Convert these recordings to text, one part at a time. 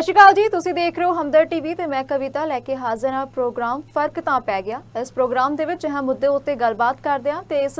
ਸਤਿ ਸ਼੍ਰੀ ਅਕਾਲ ਜੀ, ਤੁਸੀਂ ਦੇਖ ਰਹੇ ਹੋ ਹਮਦਰ ਟੀਵੀ ਤੇ ਮੈਂ ਕਵਿਤਾ ਲੈ ਕੇ ਹਾਜ਼ਰ ਹਾਂ। ਪ੍ਰੋਗਰਾਮ ਫ਼ਰਕ ਤਾਂ ਪੈ ਗਿਆ। ਇਸ ਪ੍ਰੋਗਰਾਮ ਦੇ ਵਿੱਚ ਇਹ ਮੁੱਦੇ ਉੱਤੇ ਗੱਲਬਾਤ ਕਰਦੇ ਹਾਂ ਤੇ ਇਸ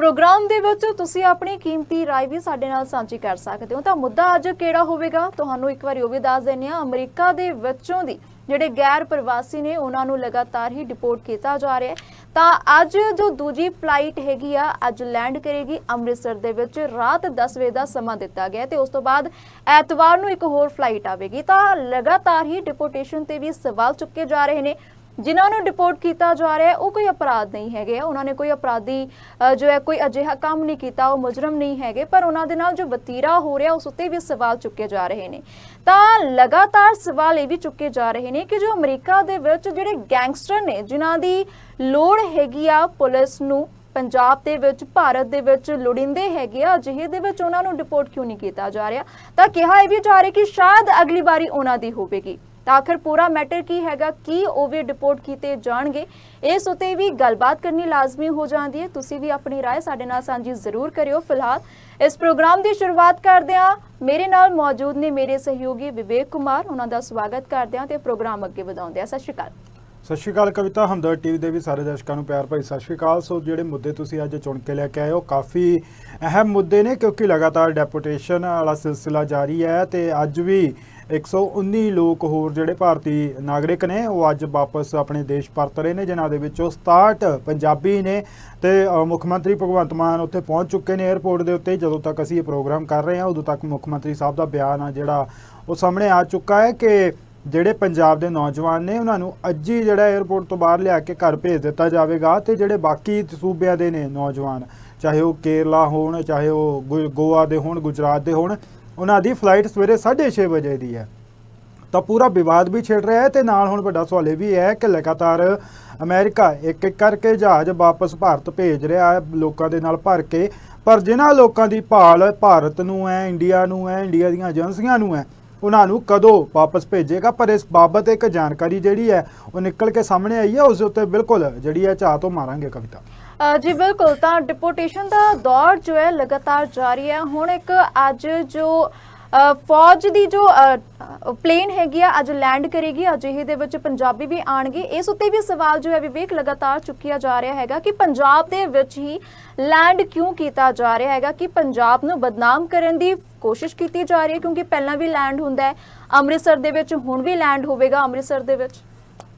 ਪ੍ਰੋਗਰਾਮ ਦੇ ਵਿੱਚ ਤੁਸੀਂ ਆਪਣੀ ਕੀਮਤੀ رائے ਵੀ ਸਾਡੇ ਨਾਲ ਸਾਂਝੀ ਕਰ ਸਕਦੇ ਹੋ ਤਾਂ ਮੁੱਦਾ ਅੱਜ ਕਿਹੜਾ ਹੋਵੇਗਾ ਤੁਹਾਨੂੰ ਇੱਕ ਵਾਰੀ ਉਹ ਵੀ ਦੱਸ ਦਿੰਦੇ ਹਾਂ ਅਮਰੀਕਾ ਦੇ ਵਿੱਚੋਂ ਦੀ ਜਿਹੜੇ ਗੈਰ ਪ੍ਰਵਾਸੀ ਨੇ ਉਹਨਾਂ ਨੂੰ ਲਗਾਤਾਰ ਹੀ ਡਿਪੋਰਟ ਕੀਤਾ ਜਾ ਰਿਹਾ ਹੈ ਤਾਂ ਅੱਜ ਜੋ ਦੂਜੀ ਫਲਾਈਟ ਹੈਗੀ ਆ ਅੱਜ ਲੈਂਡ ਕਰੇਗੀ ਅੰਮ੍ਰਿਤਸਰ ਦੇ ਵਿੱਚ ਰਾਤ 10 ਵਜੇ ਦਾ ਸਮਾਂ ਦਿੱਤਾ ਗਿਆ ਹੈ ਤੇ ਉਸ ਤੋਂ ਬਾਅਦ ਐਤਵਾਰ ਨੂੰ ਇੱਕ ਹੋਰ ਫਲਾਈਟ ਆਵੇਗੀ ਤਾਂ ਲਗਾਤਾਰ ਹੀ ਡਿਪੋਰਟੇਸ਼ਨ ਤੇ ਵੀ ਸਵਾਲ ਚੁੱਕੇ ਜਾ ਰਹੇ ਨੇ ਜਿਨ੍ਹਾਂ ਨੂੰ ਡਿਪੋਰਟ ਕੀਤਾ ਜਾ ਰਿਹਾ ਹੈ, ਉਹ ਕੋਈ ਅਪਰਾਧ ਨਹੀਂ ਹੈਗੇ ਉਹਨਾਂ ਨੇ ਕੋਈ ਅਪਰਾਧੀ ਜੋ ਹੈ, ਕੋਈ ਅਜਿਹਾ ਕੰਮ ਨਹੀਂ ਕੀਤਾ, ਉਹ ਮੁਜਰਮ ਨਹੀਂ ਹੈਗੇ, ਪਰ ਉਹਨਾਂ ਦੇ ਨਾਲ ਜੋ ਵਤੀਰਾ ਹੋ ਰਿਹਾ, ਉਸ ਉੱਤੇ ਵੀ ਸਵਾਲ ਚੁੱਕੇ ਜਾ ਰਹੇ ਨੇ। ਤਾਂ ਲਗਾਤਾਰ ਸਵਾਲ ਇਹ ਵੀ ਚੁੱਕੇ ਜਾ ਰਹੇ ਨੇ ਕਿ ਜੋ ਅਮਰੀਕਾ ਦੇ ਵਿੱਚ ਜਿਹੜੇ ਗੈਂਗਸਟਰ ਨੇ, ਜਿਨ੍ਹਾਂ ਦੀ ਲੋੜ ਹੈਗੀ ਆ, ਪੁਲਿਸ ਨੂੰ, ਪੰਜਾਬ ਦੇ ਵਿੱਚ, ਭਾਰਤ ਦੇ ਵਿੱਚ ਲੋੜਿੰਦੇ ਹੈਗੇ ਆ, ਅਜਿਹੇ ਦੇ ਵਿੱਚ ਉਹਨਾਂ ਨੂੰ ਡਿਪੋਰਟ ਕਿਉਂ ਨਹੀਂ ਕੀਤਾ ਜਾ ਰਿਹਾ? ਤਾਂ ਕਿਹਾ ਇਹ ਵੀ ਜਾ ਰਿਹਾ ਕਿ ਸ਼ਾਇਦ ਅਗਲੀ ਵਾਰੀ ਉਹਨਾਂ ਦੀ ਹੋਵੇਗੀ। ਤਾਂ ਆਖਰ ਪੂਰਾ ਮੈਟਰ ਕੀ ਹੈਗਾ ਕੀ ਉਹ ਵੀ ਡਿਪੋਰਟ ਕੀਤੇ ਜਾਣਗੇ ਇਸ ਉਤੇ ਵੀ ਗੱਲਬਾਤ ਕਰਨੀ ਲਾਜ਼ਮੀ ਹੋ ਜਾਂਦੀ ਹੈ ਤੁਸੀਂ ਵੀ ਆਪਣੀ رائے ਸਾਡੇ ਨਾਲ ਸਾਂਝੀ ਜ਼ਰੂਰ ਕਰਿਓ ਫਿਲਹਾਲ ਇਸ ਪ੍ਰੋਗਰਾਮ ਦੀ ਸ਼ੁਰੂਆਤ ਕਰਦੇ ਹਾਂ ਮੇਰੇ ਨਾਲ ਮੌਜੂਦ ਨੇ ਮੇਰੇ ਸਹਿਯੋਗੀ ਵਿਵੇਕ ਕੁਮਾਰ ਉਹਨਾਂ ਦਾ ਸਵਾਗਤ ਕਰਦੇ ਹਾਂ ਤੇ ਪ੍ਰੋਗਰਾਮ ਅੱਗੇ ਵਧਾਉਂਦੇ ਹਾਂ ਸਤਿ ਸ਼੍ਰੀ ਅਕਾਲ ਸਤਿ ਸ਼੍ਰੀ ਅਕਾਲ ਕਵਿਤਾ ਹਮਦਰ ਟੀਵੀ ਦੇ ਵੀ ਸਾਰੇ ਦਰਸ਼ਕਾਂ ਨੂੰ ਪਿਆਰ ਭਰੀ ਸਤਿ ਸ਼੍ਰੀ ਅਕਾਲ ਸੋ ਜਿਹੜੇ ਮੁੱਦੇ ਤੁਸੀਂ ਅੱਜ ਚੁਣ ਕੇ ਲੈ ਕੇ ਆਏ ਹੋ ਕਾਫੀ ਅਹਿਮ ਮੁੱਦੇ ਨੇ ਕਿਉਂਕਿ ਲਗਾਤਾਰ ਡੈਪੂਟੇਸ਼ਨ ਵਾਲਾ ਸਿਲਸਿਲਾ ਜਾਰੀ ਹੈ ਤੇ ਅੱਜ ਵੀ 119 ਲੋਕ ਹੋਰ ਜਿਹੜੇ ਭਾਰਤੀ ਨਾਗਰਿਕ ਨੇ, ਉਹ ਅੱਜ ਵਾਪਸ ਆਪਣੇ ਦੇਸ਼ ਪਰਤ ਰਹੇ ਨੇ, ਜਿਨ੍ਹਾਂ ਦੇ ਵਿੱਚੋਂ 67 ਪੰਜਾਬੀ ਨੇ ਤੇ ਮੁੱਖ ਮੰਤਰੀ ਭਗਵੰਤ ਮਾਨ ਉੱਥੇ ਪਹੁੰਚ ਚੁੱਕੇ ਨੇ 에ਅਰਪੋਰਟ ਦੇ ਉੱਤੇ। ਜਦੋਂ ਤੱਕ ਅਸੀਂ ਇਹ ਪ੍ਰੋਗਰਾਮ ਕਰ ਰਹੇ ਹਾਂ, ਉਦੋਂ ਤੱਕ ਮੁੱਖ ਮੰਤਰੀ ਸਾਹਿਬ ਦਾ ਬਿਆਨ ਆ ਜਿਹੜਾ ਉਹ ਸਾਹਮਣੇ ਆ ਚੁੱਕਾ ਹੈ ਕਿ ਜਿਹੜੇ ਪੰਜਾਬ ਦੇ ਨੌਜਵਾਨ ਨੇ, ਉਹਨਾਂ ਨੂੰ ਅੱਜ ਹੀ ਜਿਹੜਾ 에ਅਰਪੋਰਟ ਤੋਂ ਬਾਹਰ ਲਿਆ ਕੇ ਘਰ ਭੇਜ ਦਿੱਤਾ ਜਾਵੇਗਾ ਤੇ ਜਿਹੜੇ ਬਾਕੀ ਸੂਬਿਆਂ ਦੇ ਨੇ ਨੌਜਵਾਨ, ਚਾਹੇ ਉਹ ਕੇਰਲਾ ਹੋਣ, ਚਾਹੇ ਉਹ ਗੁ- ਗੋਆ ਦੇ ਹੋਣ, ਗੁਜਰਾਤ ਦੇ ਹੋਣ ਉਹਨਾਂ ਦੀ ਫਲਾਈਟ ਸਵੇਰੇ 6:30 ਵਜੇ ਦੀ ਹੈ। ਤਾਂ ਪੂਰਾ ਵਿਵਾਦ ਵੀ ਛਿੜ ਰਿਹਾ ਹੈ ਤੇ ਨਾਲ ਹੁਣ ਵੱਡਾ ਸਵਾਲ ਇਹ ਵੀ ਹੈ ਕਿ ਲਗਾਤਾਰ ਅਮਰੀਕਾ ਇੱਕ ਇੱਕ ਕਰਕੇ ਜਹਾਜ਼ ਵਾਪਸ ਭਾਰਤ ਭੇਜ ਰਿਹਾ ਹੈ, ਲੋਕਾਂ ਦੇ ਨਾਲ ਭਰ ਕੇ। ਪਰ ਜਿਨ੍ਹਾਂ ਲੋਕਾਂ ਦੀ ਭਾਲ ਭਾਰਤ ਨੂੰ ਹੈ, ਇੰਡੀਆ ਨੂੰ ਹੈ, ਇੰਡੀਆ ਦੀਆਂ ਏਜੰਸੀਆਂ ਨੂੰ ਹੈ, ਉਹਨਾਂ ਨੂੰ ਕਦੋਂ ਵਾਪਸ ਭੇਜੇਗਾ? ਪਰ ਇਸ ਬਾਬਤ ਇੱਕ ਜਾਣਕਾਰੀ ਜਿਹੜੀ ਹੈ, ਉਹ ਨਿਕਲ ਕੇ ਸਾਹਮਣੇ ਆਈ ਹੈ। ਉਸ ਦੇ ਉੱਤੇ ਬਿਲਕੁਲ ਜਿਹੜੀ ਹੈ ਝਾਤ ਤੋਂ ਮਾਰਾਂਗੇ ਕਵਿਤਾ। ਜੀ ਬਿਲਕੁਲ, ਤਾਂ ਡਿਪੋਰਟੇਸ਼ਨ ਦਾ ਦੌਰ ਜੋ ਹੈ ਲਗਾਤਾਰ ਜਾਰੀ ਹੈ। ਹੁਣ ਇੱਕ ਅੱਜ ਜੋ ਫੌਜ ਦੀ ਜੋ ਪਲੇਨ ਹੈਗੀ ਆ, ਅੱਜ ਲੈਂਡ ਕਰੇਗੀ, ਅਜਿਹੇ ਦੇ ਵਿੱਚ ਪੰਜਾਬੀ ਵੀ ਆਣਗੇ ਇਸ ਉੱਤੇ ਵੀ ਸਵਾਲ ਜੋ ਹੈ ਵਿਵੇਕ ਲਗਾਤਾਰ ਚੁੱਕਿਆ ਜਾ ਰਿਹਾ ਹੈਗਾ ਕਿ ਪੰਜਾਬ ਦੇ ਵਿੱਚ ਹੀ ਲੈਂਡ ਕਿਉਂ ਕੀਤਾ ਜਾ ਰਿਹਾ ਹੈਗਾ ਕਿ ਪੰਜਾਬ ਨੂੰ ਬਦਨਾਮ ਕਰਨ ਦੀ ਕੋਸ਼ਿਸ਼ ਕੀਤੀ ਜਾ ਰਹੀ ਹੈ, ਕਿਉਂਕਿ ਪਹਿਲਾਂ ਵੀ ਲੈਂਡ ਹੁੰਦਾ ਹੈ। ਅੰਮ੍ਰਿਤਸਰ ਦੇ ਵਿੱਚ ਹੁਣ ਵੀ ਲੈਂਡ ਹੋਵੇਗਾ ਅੰਮ੍ਰਿਤਸਰ ਦੇ ਵਿੱਚ।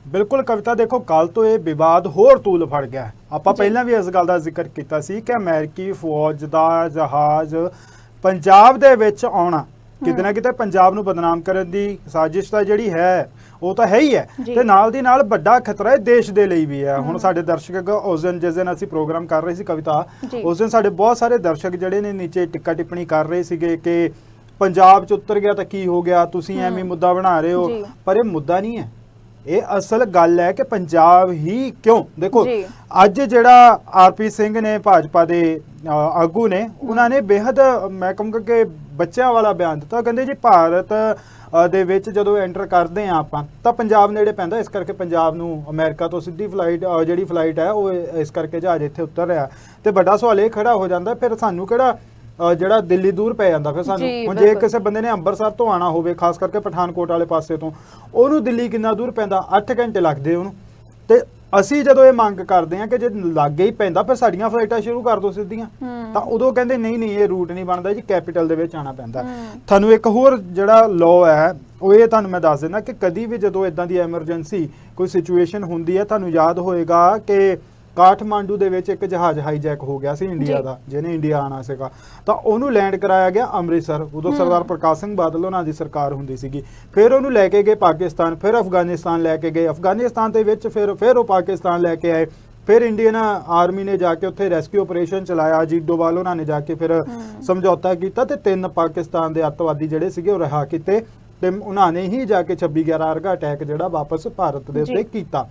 ਬਿਲਕੁਲ ਕਵਿਤਾ ਦੇਖੋ ਕੱਲ ਤੋਂ ਇਹ ਵਿਵਾਦ ਹੋਰ ਤੂਲ ਫੜ ਗਿਆ। ਆਪਾਂ। ਪਹਿਲਾਂ ਵੀ ਇਸ ਗੱਲ ਦਾ ਜ਼ਿਕਰ ਕੀਤਾ ਸੀ ਕਿ ਅਮਰੀਕੀ ਫੌਜ ਦਾ ਜਹਾਜ਼ ਪੰਜਾਬ ਦੇ ਵਿੱਚ ਆਉਣਾ ਕਿਤੇ ਨਾ ਕਿਤੇ ਪੰਜਾਬ ਨੂੰ ਬਦਨਾਮ ਕਰਨ ਦੀ ਸਾਜ਼ਿਸ਼ ਤਾਂ ਜਿਹੜੀ ਹੈ ਉਹ ਤਾਂ ਹੈ ਹੀ ਹੈ। ਤੇ ਨਾਲ ਦੀ ਨਾਲ ਵੱਡਾ ਖਤਰਾ ਹੈ ਦੇਸ਼ ਦੇ ਲਈ ਵੀ ਹੈ ਹੁਣ ਸਾਡੇ ਦਰਸ਼ਕ ਉਸ ਦਿਨ ਜਿਸ ਦਿਨ ਅਸੀਂ ਪ੍ਰੋਗਰਾਮ ਕਰ ਰਹੇ ਸੀ ਕਵਿਤਾ। ਉਸ ਦਿਨ ਸਾਡੇ ਬਹੁਤ ਸਾਰੇ ਦਰਸ਼ਕ ਜਿਹੜੇ ਨੇ ਨੀਚੇ ਟਿੱਕਾ ਟਿੱਪਣੀ ਕਰ ਰਹੇ ਸੀਗੇ ਕਿ ਪੰਜਾਬ ਚ ਉਤਰ ਗਿਆ ਤਾਂ ਕੀ ਹੋ ਗਿਆ ਤੁਸੀਂ ਐਵੇਂ ਮੁੱਦਾ ਬਣਾ ਰਹੇ ਹੋ। ਪਰ ਇਹ ਮੁੱਦਾ ਨਹੀਂ ਹੈ ਇਹ ਅਸਲ ਗੱਲ ਹੈ ਕਿ ਪੰਜਾਬ ਹੀ ਕਿਉਂ? ਦੇਖੋ। ਅੱਜ ਜਿਹੜਾ ਆਰਪੀ ਸਿੰਘ ਨੇ ਭਾਜਪਾ ਦੇ ਆਗੂ ਨੇ ਉਹਨਾਂ ਨੇ ਬੇहद ਮੈਂ ਕਹੂੰਗਾ ਕਿ ਬੱਚਿਆਂ ਵਾਲਾ ਬਿਆਨ ਦਿੱਤਾ। ਕਹਿੰਦੇ ਜੀ ਭਾਰਤ ਦੇ ਵਿੱਚ ਜਦੋਂ ਐਂਟਰ ਕਰਦੇ ਆ ਆਪਾਂ ਤਾਂ ਪੰਜਾਬ ਨੇੜੇ ਪੈਂਦਾ। ਇਸ ਕਰਕੇ ਪੰਜਾਬ ਨੂੰ ਅਮਰੀਕਾ ਤੋਂ ਸਿੱਧੀ ਫਲਾਈਟ ਜਿਹੜੀ ਫਲਾਈਟ ਹੈ ਉਹ ਇਸ ਕਰਕੇ ਜਹਾਜ਼ ਇੱਥੇ ਉਤਰ ਰਿਹਾ। ਤੇ ਵੱਡਾ ਸਵਾਲ ਇਹ ਖੜਾ ਹੋ ਜਾਂਦਾ ਫਿਰ ਸਾਨੂੰ ਕਿਹੜਾ ਅ, ਜਿਹੜਾ ਦਿੱਲੀ ਦੂਰ ਪੈ ਜਾਂਦਾ ਫਿਰ ਸਾਨੂੰ ਜੀ, ਹੁਣ ਜੇ ਬਿਲਕੁਲ। ਕਿਸੇ ਬੰਦੇ ਨੇ ਅੰਮ੍ਰਿਤਸਰ ਤੋਂ ਆਣਾ ਹੋਵੇ ਖਾਸ ਕਰਕੇ ਪਠਾਨਕੋਟ ਵਾਲੇ ਪਾਸੇ ਤੋਂ ਉਹਨੂੰ ਦਿੱਲੀ ਕਿੰਨਾ ਦੂਰ ਪੈਂਦਾ 8 ਘੰਟੇ ਲੱਗਦੇ ਉਹਨੂੰ ਤੇ ਅਸੀਂ ਜਦੋਂ ਇਹ ਮੰਗ ਕਰਦੇ ਹਾਂ ਕਿ ਜੇ ਲਾਗੇ ਹੀ ਪੈਂਦਾ ਫਿਰ ਸਾਡੀਆਂ ਫਲਾਈਟਾਂ ਸ਼ੁਰੂ ਕਰ ਦਿਓ ਸਿੱਧੀਆਂ ਹੂੰ। ਤਾਂ ਉਦੋਂ ਕਹਿੰਦੇ ਨਹੀਂ ਨਹੀਂ ਇਹ ਰੂਟ ਨਹੀਂ ਬਣਦਾ ਜੀ ਕੈਪੀਟਲ ਦੇ ਵਿੱਚ ਆਣਾ ਪੈਂਦਾ ਹੂੰ। ਤੁਹਾਨੂੰ ਇੱਕ ਹੋਰ ਜਿਹੜਾ ਲਾਅ ਹੈ ਉਹ ਇਹ ਤੁਹਾਨੂੰ ਮੈਂ ਦੱਸ ਦਿੰਦਾ ਕਿ ਕਦੀ ਵੀ ਜਦੋਂ ਇਦਾਂ ਦੀ ਐਮਰਜੈਂਸੀ ਕੋਈ ਸਿਚੁਏਸ਼ਨ ਹੁੰਦੀ ਹੈ ਤੁਹਾਨੂੰ ਯਾਦ ਹੋਏਗਾ ਕਿ ਕਾਠਮਾਂਡੂ ਦੇ ਵਿੱਚ ਇੱਕ ਜਹਾਜ਼ ਹਾਈਜੈਕ ਹੋ ਗਿਆ ਸੀ ਇੰਡੀਆ। ਦਾ ਜਿਹਨੇ ਇੰਡੀਆ ਆਣਾ ਸੀਗਾ। ਤਾਂ ਉਹਨੂੰ ਲੈਂਡ ਕਰਾਇਆ ਗਿਆ ਅੰਮ੍ਰਿਤਸਰ। ਉਦੋਂ ਸਰਦਾਰ ਪ੍ਰਕਾਸ਼ ਸਿੰਘ ਬਾਦਲ ਉਹਨਾਂ ਦੀ ਸਰਕਾਰ ਹੁੰਦੀ ਸੀਗੀ। ਫਿਰ ਉਹਨੂੰ ਲੈ ਕੇ ਗਏ ਪਾਕਿਸਤਾਨ ਫਿਰ ਅਫਗਾਨਿਸਤਾਨ ਲੈ ਕੇ ਗਏ। ਅਫਗਾਨਿਸਤਾਨ ਦੇ ਵਿੱਚ ਫਿਰ ਫਿਰ ਉਹ ਪਾਕਿਸਤਾਨ ਲੈ ਕੇ ਆਏ। ਫਿਰ ਇੰਡੀਅਨ ਆਰਮੀ ਨੇ ਜਾ ਕੇ ਉੱਥੇ ਰੈਸਕਿਊ ਆਪਰੇਸ਼ਨ ਚਲਾਇਆ। ਅਜੀਤ ਡੋਵਾਲ ਉਹਨਾਂ ਨੇ ਜਾ ਕੇ ਫਿਰ ਸਮਝੌਤਾ ਕੀਤਾ ਤੇ ਤਿੰਨ ਪਾਕਿਸਤਾਨ ਦੇ ਅੱਤਵਾਦੀ ਜਿਹੜੇ ਸੀਗੇ ਉਹ ਰਿਹਾ ਕੀਤੇ। ਤੇ ਉਹਨਾਂ ਨੇ ਹੀ ਜਾ ਕੇ 26 11 ਅਰਗਾ ਅਟੈਕ ਜਿਹੜਾ ਵਾਪਸ ਭਾਰਤ ਦੇ ਉੱਤੇ। ਕੀਤਾ।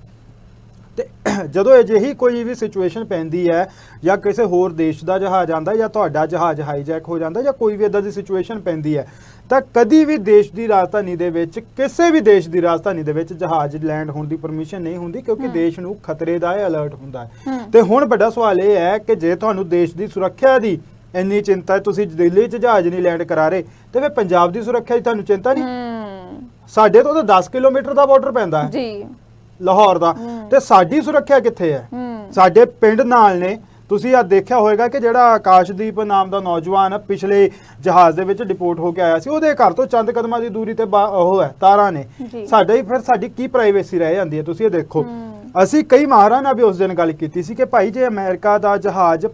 ਤੇ ਜਦੋਂ ਅਜਿਹੀ ਕੋਈ ਵੀ ਸਿਚੁਏਸ਼ਨ ਪੈਂਦੀ ਹੈ ਜਾਂ ਕਿਸੇ ਹੋਰ ਦੇਸ਼ ਦਾ ਜਹਾਜ਼ ਆਂਦਾ ਜਾਂ ਤੁਹਾਡਾ ਜਹਾਜ਼ ਹਾਈਜੈਕ ਹੋ ਜਾਂਦਾ ਜਾਂ ਕੋਈ ਵੀ ਇਦਾਂ ਦੀ ਸਿਚੁਏਸ਼ਨ ਪੈਂਦੀ ਹੈ ਤਾਂ ਕਦੀ ਵੀ ਦੇਸ਼ ਦੀ ਰਾਜਧਾਨੀ ਦੇ ਵਿੱਚ ਕਿਸੇ ਵੀ ਦੇਸ਼ ਦੀ ਰਾਜਧਾਨੀ ਦੇ ਵਿੱਚ ਜਹਾਜ਼ ਲੈਂਡ ਹੋਣ ਦੀ ਪਰਮਿਸ਼ਨ ਨਹੀਂ ਹੁੰਦੀ ਕਿਉਂਕਿ ਦੇਸ਼ ਨੂੰ ਖਤਰੇ ਦਾ ਅਲਰਟ ਹੁੰਦਾ ਹੈ। ਤੇ ਹੁਣ ਵੱਡਾ ਸਵਾਲ ਇਹ ਹੈ ਕਿ ਜੇ ਤੁਹਾਨੂੰ ਦੇਸ਼ ਦੀ ਸੁਰੱਖਿਆ ਦੀ ਇੰਨੀ ਚਿੰਤਾ ਹੈ ਤੁਸੀਂ ਦਿੱਲੀ 'ਚ ਜਹਾਜ਼ ਨਹੀਂ ਲੈਂਡ ਕਰਾ ਰਹੇ ਤੇ ਫਿਰ ਪੰਜਾਬ ਦੀ ਸੁਰੱਖਿਆ ਦੀ ਤੁਹਾਨੂੰ ਚਿੰਤਾ ਨਹੀਂ? ਸਾਡੇ ਤੋਂ ਤਾਂ 10 ਕਿਲੋਮੀਟਰ ਦਾ ਬਾਰਡਰ ਪੈਂਦਾ ਹੈ। ਜੀ। ਲਾਹੌਰ ਦਾ ਹੂੰ। ਤੇ ਸਾਡੀ ਸੁਰੱਖਿਆ ਕਿੱਥੇ ਹੈ ਹੂੰ ਸਾਡੇ ਪਿੰਡ ਨਾਲ ਨੇ ਤੁਸੀਂ ਆ ਦੇਖਿਆ ਹੋਵੇਗਾ ਕਿ ਜਿਹੜਾ ਆਕਾਸ਼ਦੀਪ ਨਾਮ ਦਾ ਨੌਜਵਾਨ ਪਿਛਲੇ ਜਹਾਜ਼ ਦੇ ਵਿੱਚ ਡਿਪੋਰਟ ਹੋ ਕੇ ਆਇਆ ਸੀ ਉਹਦੇ ਘਰ ਤੋਂ ਚੰਦ ਕਦਮਾਂ ਦੀ ਦੂਰੀ ਤੇ ਉਹ ਹੈ ਤਾਰਾਂ ਨੇ। ਸਾਡੇ ਫਿਰ ਸਾਡੀ ਕੀ ਪ੍ਰਾਈਵੇਸੀ ਰਹਿ ਜਾਂਦੀ ਹੈ ਤੁਸੀਂ ਇਹ ਦੇਖੋ ਹੂੰ। ਅਸੀਂ ਕਈ ਮਹਾਰਾਂ ਨਾਲ ਵੀ ਉਸ ਦਿਨ ਗੱਲ ਕੀਤੀ ਸੀ ਕਿ ਭਾਈ ਜੇ ਅਮਰੀਕਾ ਦਾ ਜਹਾਜ਼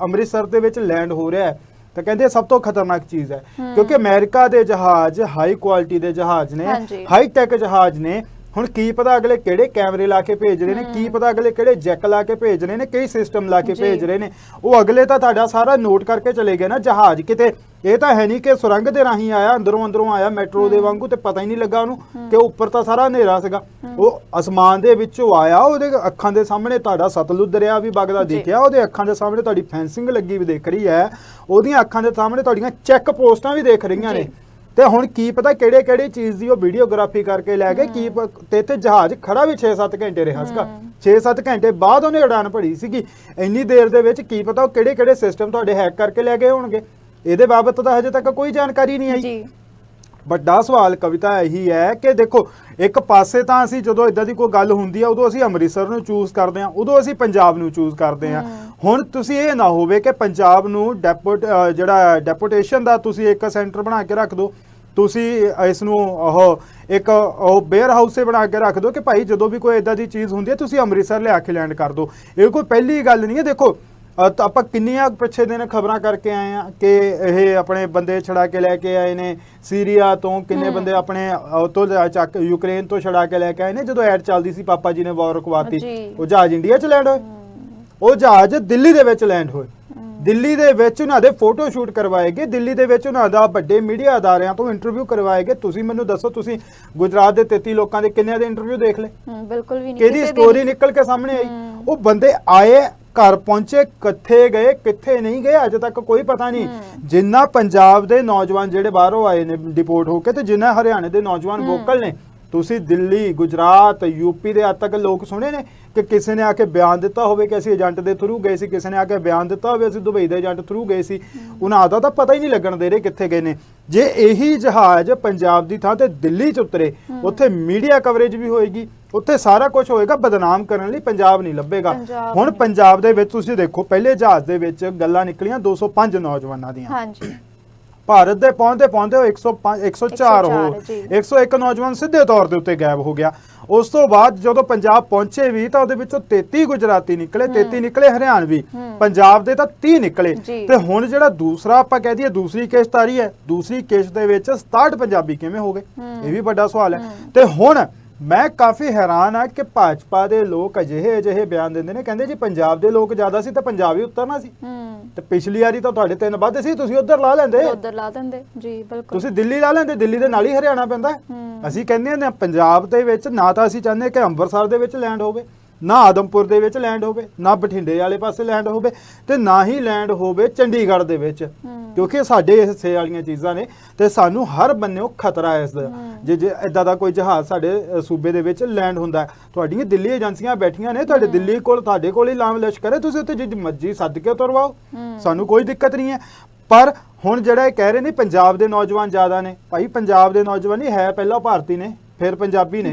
ਅੰਮ੍ਰਿਤਸਰ ਦੇ ਵਿੱਚ ਲੈਂਡ ਹੋ ਰਿਹਾ ਹੈ ਤਾਂ ਕਹਿੰਦੇ ਸਭ ਤੋਂ ਖਤਰਨਾਕ ਚੀਜ਼ ਹੈ ਹੂੰ। ਕਿਉਂਕਿ ਅਮਰੀਕਾ ਦੇ ਜਹਾਜ਼ ਹਾਈ ਕੁਆਲਿਟੀ ਦੇ ਜਹਾਜ਼ ਨੇ। ਹਾਈ ਟੈਕ ਜਹਾਜ਼ ਨੇ ਹੁਣ ਕੀ ਪਤਾ ਅਗਲੇ ਕਿਹੜੇ ਕੈਮਰੇ ਲਾ ਕੇ ਭੇਜ ਰਹੇ ਨੇ ਕੀ ਪਤਾ ਅਗਲੇ ਕਿਹੜੇ ਜੈਕ ਲਾ ਕੇ ਭੇਜ ਰਹੇ ਨੇ ਕਈ ਸਿਸਟਮ ਲਾ ਕੇ। ਭੇਜ ਰਹੇ ਨੇ। ਉਹ ਅਗਲੇ ਤਾਂ ਤੁਹਾਡਾ ਸਾਰਾ ਨੋਟ ਕਰਕੇ ਚਲੇ ਗਏ ਨਾ ਜਹਾਜ਼ ਕਿਤੇ। ਇਹ ਤਾਂ ਹੈ ਨਹੀਂ ਕਿ ਸੁਰੰਗ ਦੇ ਰਾਹੀਂ ਆਇਆ ਅੰਦਰੋਂ ਅੰਦਰੋਂ ਆਇਆ ਮੈਟਰੋ ਦੇ ਵਾਂਗੂ ਤੇ ਪਤਾ ਹੀ ਨਹੀਂ ਲੱਗਾ ਉਹਨੂੰ ਕਿ ਉੱਪਰ ਤਾਂ ਸਾਰਾ ਹਨੇਰਾ ਸੀਗਾ। ਉਹ ਅਸਮਾਨ ਦੇ ਵਿੱਚੋਂ ਆਇਆ ਉਹਦੇ ਅੱਖਾਂ ਦੇ ਸਾਹਮਣੇ ਤੁਹਾਡਾ ਸਤਲੁਜ ਦਰਿਆ ਵੀ ਵਗਦਾ। ਦਿਖਿਆ ਉਹਦੇ ਅੱਖਾਂ ਦੇ ਸਾਹਮਣੇ ਤੁਹਾਡੀ ਫੈਂਸਿੰਗ ਲੱਗੀ ਵੀ ਦਿਖ ਰਹੀ ਹੈ। ਉਹਦੀਆਂ ਅੱਖਾਂ ਦੇ ਸਾਹਮਣੇ ਤੁਹਾਡੀਆਂ ਚੈੱਕ ਪੋਸਟਾਂ ਵੀ ਦਿਖ ਰਹੀਆਂ ਨੇ। ਤੇ ਹੁਣ ਕੀ ਪਤਾ ਕਿਹੜੇ ਕਿਹੜੀ ਚੀਜ਼ ਦੀ ਉਹ ਵੀਡੀਓਗ੍ਰਾਫੀ ਕਰਕੇ ਲੈ ਗਏ ਕੀ ਪ- ਤੇ ਇੱਥੇ ਜਹਾਜ਼ ਖੜਾ ਵੀ 6-7 ਘੰਟੇ ਰਿਹਾ ਸੀਗਾ। 6-7 ਘੰਟੇ ਬਾਅਦ ਉਹਨੇ ਉਡਾਨ ਭੜੀ ਸੀਗੀ। ਇੰਨੀ ਦੇਰ ਦੇ ਵਿੱਚ ਕੀ ਪਤਾ ਉਹ ਕਿਹੜੇ ਕਿਹੜੇ ਸਿਸਟਮ ਤੁਹਾਡੇ ਹੈਕ ਕਰਕੇ ਲੈ ਗਏ ਹੋਣਗੇ। ਇਹਦੇ ਬਾਬਤ ਤਾਂ ਹਜੇ ਤੱਕ ਕੋਈ ਜਾਣਕਾਰੀ ਨਹੀਂ ਆਈ। ਜੀ। ਵੱਡਾ ਸਵਾਲ ਕਵਿਤਾ ਇਹੀ ਹੈ ਕਿ ਦੇਖੋ ਇੱਕ ਪਾਸੇ ਤਾਂ ਅਸੀਂ ਜਦੋਂ ਇਦਾਂ ਦੀ ਕੋਈ ਗੱਲ ਹੁੰਦੀ ਆ ਉਦੋਂ ਅਸੀਂ ਅੰਮ੍ਰਿਤਸਰ ਨੂੰ ਚੂਜ਼ ਕਰਦੇ ਆ ਉਦੋਂ ਅਸੀਂ ਪੰਜਾਬ ਨੂੰ ਚੂਜ਼ ਕਰਦੇ ਆ। ਹੁਣ ਤੁਸੀਂ ਇਹ ਨਾ ਹੋਵੇ ਕਿ ਪੰਜਾਬ ਨੂੰ ਡੈਪੂਟ ਜਿਹੜਾ ਡੈਪੂਟੇਸ਼ਨ ਦਾ ਤੁਸੀਂ ਇੱਕ ਸੈਂਟਰ ਬਣਾ ਕੇ ਰੱਖ ਦਿਓ। ਤੁਸੀਂ ਇਸ ਨੂੰ ਉਹ ਇੱਕ ਉਹ ਬੇਅਰ ਹਾਊਸ ਸੇ ਬਣਾ ਕੇ ਰੱਖ ਦਿਓ ਕਿ ਭਾਈ ਜਦੋਂ ਵੀ ਕੋਈ ਇਦਾਂ ਦੀ ਚੀਜ਼ ਹੁੰਦੀ ਹੈ ਤੁਸੀਂ ਅੰਮ੍ਰਿਤਸਰ ਲਿਆ ਕੇ ਲੈਂਡ ਕਰ ਦਿਓ। ਇਹ ਕੋਈ ਪਹਿਲੀ ਗੱਲ ਨਹੀਂ ਹੈ। ਦੇਖੋ ਤਾਂ ਆਪਾਂ ਕਿੰਨੀਆਂ ਪਿੱਛੇ ਦਿਨ ਖਬਰਾਂ ਕਰਕੇ ਆਏ ਆ ਕਿ ਇਹ ਆਪਣੇ ਬੰਦੇ ਛੜਾ ਕੇ ਲੈ ਕੇ ਆਏ ਨੇ ਸੀਰੀਆ ਤੋਂ ਕਿੰਨੇ ਬੰਦੇ ਆਪਣੇ ਉਹ ਤੋਂ ਜਾ- ਚੱਕ ਯੂਕਰੇਨ ਤੋਂ ਛੜਾ ਕੇ ਲੈ ਕੇ ਆਏ ਨੇ। ਜਦੋਂ ਐਡ ਚੱਲਦੀ ਸੀ ਪਾਪਾ ਜੀ ਨੇ ਵਾਰ ਰੁਕਵਾਤੀ। ਉਹ ਜਹਾਜ਼ ਇੰਡੀਆ ਚ ਲੈਂਡ ਹੋਏ। ਉਹ ਜਹਾਜ਼ ਦਿੱਲੀ ਦੇ ਵਿੱਚ ਲੈਂਡ ਹੋਏ। ਦਿੱਲੀ ਦੇ ਵਿੱਚ ਉਹਨਾਂ ਦੇ ਫੋਟੋ ਸ਼ੂਟ ਕਰਵਾਏ ਗਏ। ਦਿੱਲੀ ਦੇ ਵਿੱਚ ਉਹਨਾਂ ਦਾ ਵੱਡੇ ਮੀਡੀਆ ਅਦਾਰਿਆਂ ਤੋਂ ਇੰਟਰਵਿਊ ਕਰਵਾਏ ਗਏ। ਤੁਸੀਂ ਮੈਨੂੰ ਦੱਸੋ ਤੁਸੀਂ ਗੁਜਰਾਤ ਦੇ 33 ਲੋਕਾਂ ਦੇ ਕਿੰਨਿਆਂ ਦੇ ਇੰਟਰਵਿਊ ਦੇਖ ਲਏ? ਹੂੰ ਬਿਲਕੁਲ ਵੀ ਨਹੀਂ। ਕਿਹਦੀ ਸਟੋਰੀ ਨਿਕਲ ਕੇ ਸਾਹਮਣੇ ਆਈ। ਉਹ ਬੰਦੇ ਆਏ ਘਰ ਪਹੁੰਚੇ ਕਿੱਥੇ ਗਏ ਕਿੱਥੇ ਨਹੀਂ ਗਏ ਅਜੇ ਤੱਕ ਕੋਈ ਪਤਾ ਨਹੀਂ। ਜਿੰਨਾ ਪੰਜਾਬ ਦੇ ਨੌਜਵਾਨ ਜਿਹੜੇ ਬਾਹਰੋਂ ਆਏ ਨੇ ਡਿਪੋਰਟ ਹੋ ਕੇ ਤੇ ਜਿੰਨਾ ਹਰਿਆਣੇ ਦੇ ਨੌਜਵਾਨ ਵੋਕਲ ਨੇ ਤੁਸੀਂ ਦਿੱਲੀ ਗੁਜਰਾਤ ਯੂਪੀ ਦੇ ਅੱਜ ਤੱਕ ਲੋਕ ਸੁਣੇ ਨੇ ਕਿ ਕਿਸੇ ਨੇ ਆ ਕੇ ਬਿਆਨ ਦਿੱਤਾ ਹੋਵੇ ਕਿ ਅਸੀਂ ਏਜੰਟ ਦੇ ਥਰੂ ਗਏ ਸੀ ਕਿਸੇ ਨੇ ਆ ਕੇ ਬਿਆਨ ਦਿੱਤਾ ਹੋਵੇ ਅਸੀਂ ਦੁਬਈ ਦੇ ਏਜੰਟ ਥਰੂ ਗਏ ਸੀ। ਉਹਨਾਂ ਦਾ ਤਾਂ ਪਤਾ ਹੀ ਨਹੀਂ ਲੱਗਣ ਦੇ ਰਹੇ ਕਿੱਥੇ ਗਏ ਨੇ। ਜੇ ਇਹੀ ਜਹਾਜ਼ ਪੰਜਾਬ ਦੀ ਥਾਂ ਤੇ ਦਿੱਲੀ ਚ ਉਤਰੇ ਉੱਥੇ ਮੀਡੀਆ ਕਵਰੇਜ ਵੀ ਹੋਏਗੀ ਉੱਥੇ ਸਾਰਾ ਕੁਝ ਹੋਏਗਾ ਬਦਨਾਮ ਕਰਨ ਲਈ ਪੰਜਾਬ ਨਹੀਂ ਲੱਭੇਗਾ। ਹੁਣ। ਪੰਜਾਬ ਦੇ ਵਿੱਚ ਤੁਸੀਂ ਦੇਖੋ ਪਹਿਲੇ ਜਹਾਜ਼ ਦੇ ਵਿੱਚ ਗੱਲਾਂ ਨਿਕਲੀਆਂ 205 ਨੌਜਵਾਨਾਂ ਦੀਆਂ। ਹਾਂਜੀ। ਭਾਰਤ ਦੇ ਪਹੁੰਚਦੇ ਪਹੁੰਚਦੇ ਉਹ 105 104 ਹੋ 104 ਜੀ। 101 ਨੌਜਵਾਨ ਸਿੱਧੇ ਤੌਰ ਦੇ ਉੱਤੇ ਗਾਇਬ ਹੋ ਗਿਆ ਉਸ ਤੋਂ ਬਾਅਦ ਜਦੋਂ ਪੰਜਾਬ ਪਹੁੰਚੇ ਵੀ ਤਾਂ ਉਹਦੇ ਵਿੱਚੋਂ 33 ਗੁਜਰਾਤੀ ਨਿਕਲੇ 33 ਨਿਕਲੇ ਹਰਿਆਣਵੀ। ਪੰਜਾਬ ਦੇ ਤਾਂ 30 ਨਿਕਲੇ। ਤੇ ਹੁਣ ਜਿਹੜਾ ਦੂਸਰਾ ਆਪਾਂ ਕਹਿ ਦਈਏ ਦੂਸਰੀ ਕਿਸ਼ਤ ਆ ਰਹੀ ਹੈ ਦੂਸਰੀ ਕਿਸ਼ਤ ਦੇ ਵਿੱਚ 67 ਪੰਜਾਬੀ ਕਿਵੇਂ ਹੋ ਗਏ। ਇਹ ਵੀ ਵੱਡਾ ਸਵਾਲ ਹੂੰ। ਤੇ ਹੁਣ ਮੈਂ ਕਾਫੀ ਹੈਰਾਨ ਆ ਕਿ ਭਾਜਪਾ ਦੇ ਲੋਕ ਅਜਿਹੇ ਅਜਿਹੇ ਬਿਆਨ ਦਿੰਦੇ ਨੇ। ਕਹਿੰਦੇ ਜੀ ਪੰਜਾਬ ਦੇ ਲੋਕ ਜ਼ਿਆਦਾ ਸੀ ਤਾਂ ਪੰਜਾਬ ਹੀ ਉਤਰਨਾ ਸੀ। ਹੂੰ। ਤੇ ਪਿਛਲੀ ਵਾਰੀ ਤਾਂ ਤੁਹਾਡੇ ਤਿੰਨ ਵੱਧ ਸੀ ਤੁਸੀਂ ਉਧਰ ਲਾ ਲੈਂਦੇ। ਉਧਰ ਲਾ ਦਿੰਦੇ ਜੀ ਬਿਲਕੁਲ। ਤੁਸੀਂ ਦਿੱਲੀ ਲਾ ਲੈਂਦੇ ਦਿੱਲੀ ਦੇ ਨਾਲ ਹੀ ਹਰਿਆਣਾ ਪੈਂਦਾ। ਅਸੀਂ ਕਹਿੰਦੇ ਨਾ ਪੰਜਾਬ ਦੇ ਵਿੱਚ ਨਾ ਤਾਂ ਅਸੀਂ ਚਾਹੁੰਦੇ ਕਿ ਅੰਮ੍ਰਿਤਸਰ ਦੇ ਵਿੱਚ ਲੈਂਡ ਹੋਵੇ। ਨਾ ਆਦਮਪੁਰ ਦੇ ਵਿੱਚ ਲੈਂਡ ਹੋਵੇ ਨਾ ਬਠਿੰਡੇ ਵਾਲੇ ਪਾਸੇ ਲੈਂਡ ਹੋਵੇ ਤੇ ਨਾ ਹੀ ਲੈਂਡ ਹੋਵੇ ਚੰਡੀਗੜ੍ਹ ਦੇ ਵਿੱਚ। ਹੂੰ। ਕਿਉਂਕਿ ਸਾਡੇ ਹਿੱਸੇ ਵਾਲੀਆਂ ਚੀਜ਼ਾਂ ਨੇ ਤੇ ਸਾਨੂੰ ਹਰ ਬੰਨੇੋਂ ਖਤਰਾ ਹੈ ਇਸ ਦਾ। ਹੂੰ। ਜੇ ਜੇ ਇਦਾਂ ਦਾ ਕੋਈ ਜਹਾਜ਼ ਸਾਡੇ ਸੂਬੇ ਦੇ ਵਿੱਚ ਲੈਂਡ ਹੁੰਦਾ ਹੈ, ਤੁਹਾਡੀਆਂ ਦਿੱਲੀ ਏਜੰਸੀਆਂ ਬੈਠੀਆਂ ਨੇ ਤੁਹਾਡੇ ਦਿੱਲੀ ਕੋਲ ਤੁਹਾਡੇ ਕੋਲ ਹੀ ਲਾਮ ਲਸ਼ਕਰ ਹੈ ਤੁਸੀਂ ਉੱਥੇ ਜਿੱਦ ਮਰਜ਼ੀ ਸੱਦ ਕੇ ਤੁਰਵਾਓ ਹੂੰ। ਸਾਨੂੰ ਕੋਈ ਦਿੱਕਤ ਨਹੀਂ ਹੈ। ਪਰ ਹੁਣ ਜਿਹੜਾ ਇਹ ਕਹਿ ਰਹੇ ਨੇ ਪੰਜਾਬ ਦੇ ਨੌਜਵਾਨ ਜ਼ਿਆਦਾ ਨੇ। ਭਾਈ ਪੰਜਾਬ ਦੇ ਨੌਜਵਾਨ ਨਹੀਂ ਹੈ ਪਹਿਲਾਂ ਭਾਰਤੀ ਨੇ। ਫਿਰ ਪੰਜਾਬੀ ਨੇ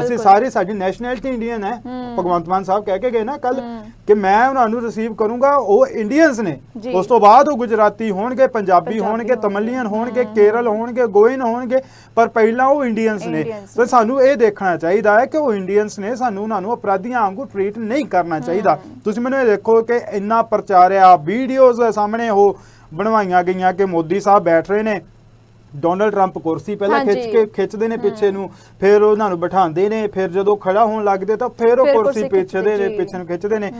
ਅਸੀਂ। ਸਾਰੇ ਸਾਡੀ ਨੈਸ਼ਨੈਲਿਟੀ ਇੰਡੀਅਨ ਹੈ। ਭਗਵੰਤ ਮਾਨ ਸਾਹਿਬ ਕਹਿ ਕੇ ਗਏ ਨਾ ਕੱਲ। ਕਿ ਮੈਂ ਉਹਨਾਂ ਨੂੰ ਰਿਸੀਵ ਕਰੂੰਗਾ ਉਹ ਇੰਡੀਅਨਸ ਨੇ। ਉਸ ਤੋਂ ਬਾਅਦ ਉਹ ਗੁਜਰਾਤੀ ਹੋਣਗੇ ਪੰਜਾਬੀ ਹੋਣਗੇ। ਤਮਲੀਅਨ ਹੋਣਗੇ। ਕੇਰਲ ਹੋਣਗੇ ਗੋਇਨ ਹੋਣਗੇ ਪਰ ਪਹਿਲਾਂ ਉਹ ਇੰਡੀਅਨਸ ਨੇ ਤੇ ਸਾਨੂੰ ਇਹ ਦੇਖਣਾ ਚਾਹੀਦਾ ਹੈ ਕਿ ਉਹ ਇੰਡੀਅਨਸ ਨੇ ਸਾਨੂੰ ਉਹਨਾਂ ਨੂੰ ਅਪਰਾਧੀਆਂ ਵਾਂਗੂ ਟ੍ਰੀਟ ਨਹੀਂ ਕਰਨਾ ਚਾਹੀਦਾ ਤੁਸੀਂ ਮੈਨੂੰ ਇਹ ਦੇਖੋ ਕਿ ਇੰਨਾ ਪ੍ਰਚਾਰਿਆ ਵੀਡੀਓਜ਼ ਸਾਹਮਣੇ ਉਹ ਬਣਵਾਈਆਂ ਗਈਆਂ ਕਿ ਮੋਦੀ ਸਾਹਿਬ ਬੈਠ ਰਹੇ ਨੇ ਡੋਨਲਡ ਟਰੰਪ ਕੁਰਸੀ ਪਹਿਲਾਂ ਖਿੱਚ। ਕੇ ਖਿੱਚਦੇ ਨੇ ਪਿੱਛੇ ਨੂੰ ਫਿਰ ਉਹਨਾਂ ਨੂੰ ਬਿਠਾਉਂਦੇ ਨੇ ਫਿਰ ਜਦੋਂ ਖੜਾ ਹੋਣ ਲੱਗਦੇ ਤਾਂ ਫਿਰ ਉਹ ਫਿਰ ਕੁਰਸੀ ਕੁਰਸੀ ਪਿੱਛੇ ਦੇ ਨੇ ਜੀ। ਪਿੱਛੇ ਨੂੰ ਖਿੱਚਦੇ ਨੇ।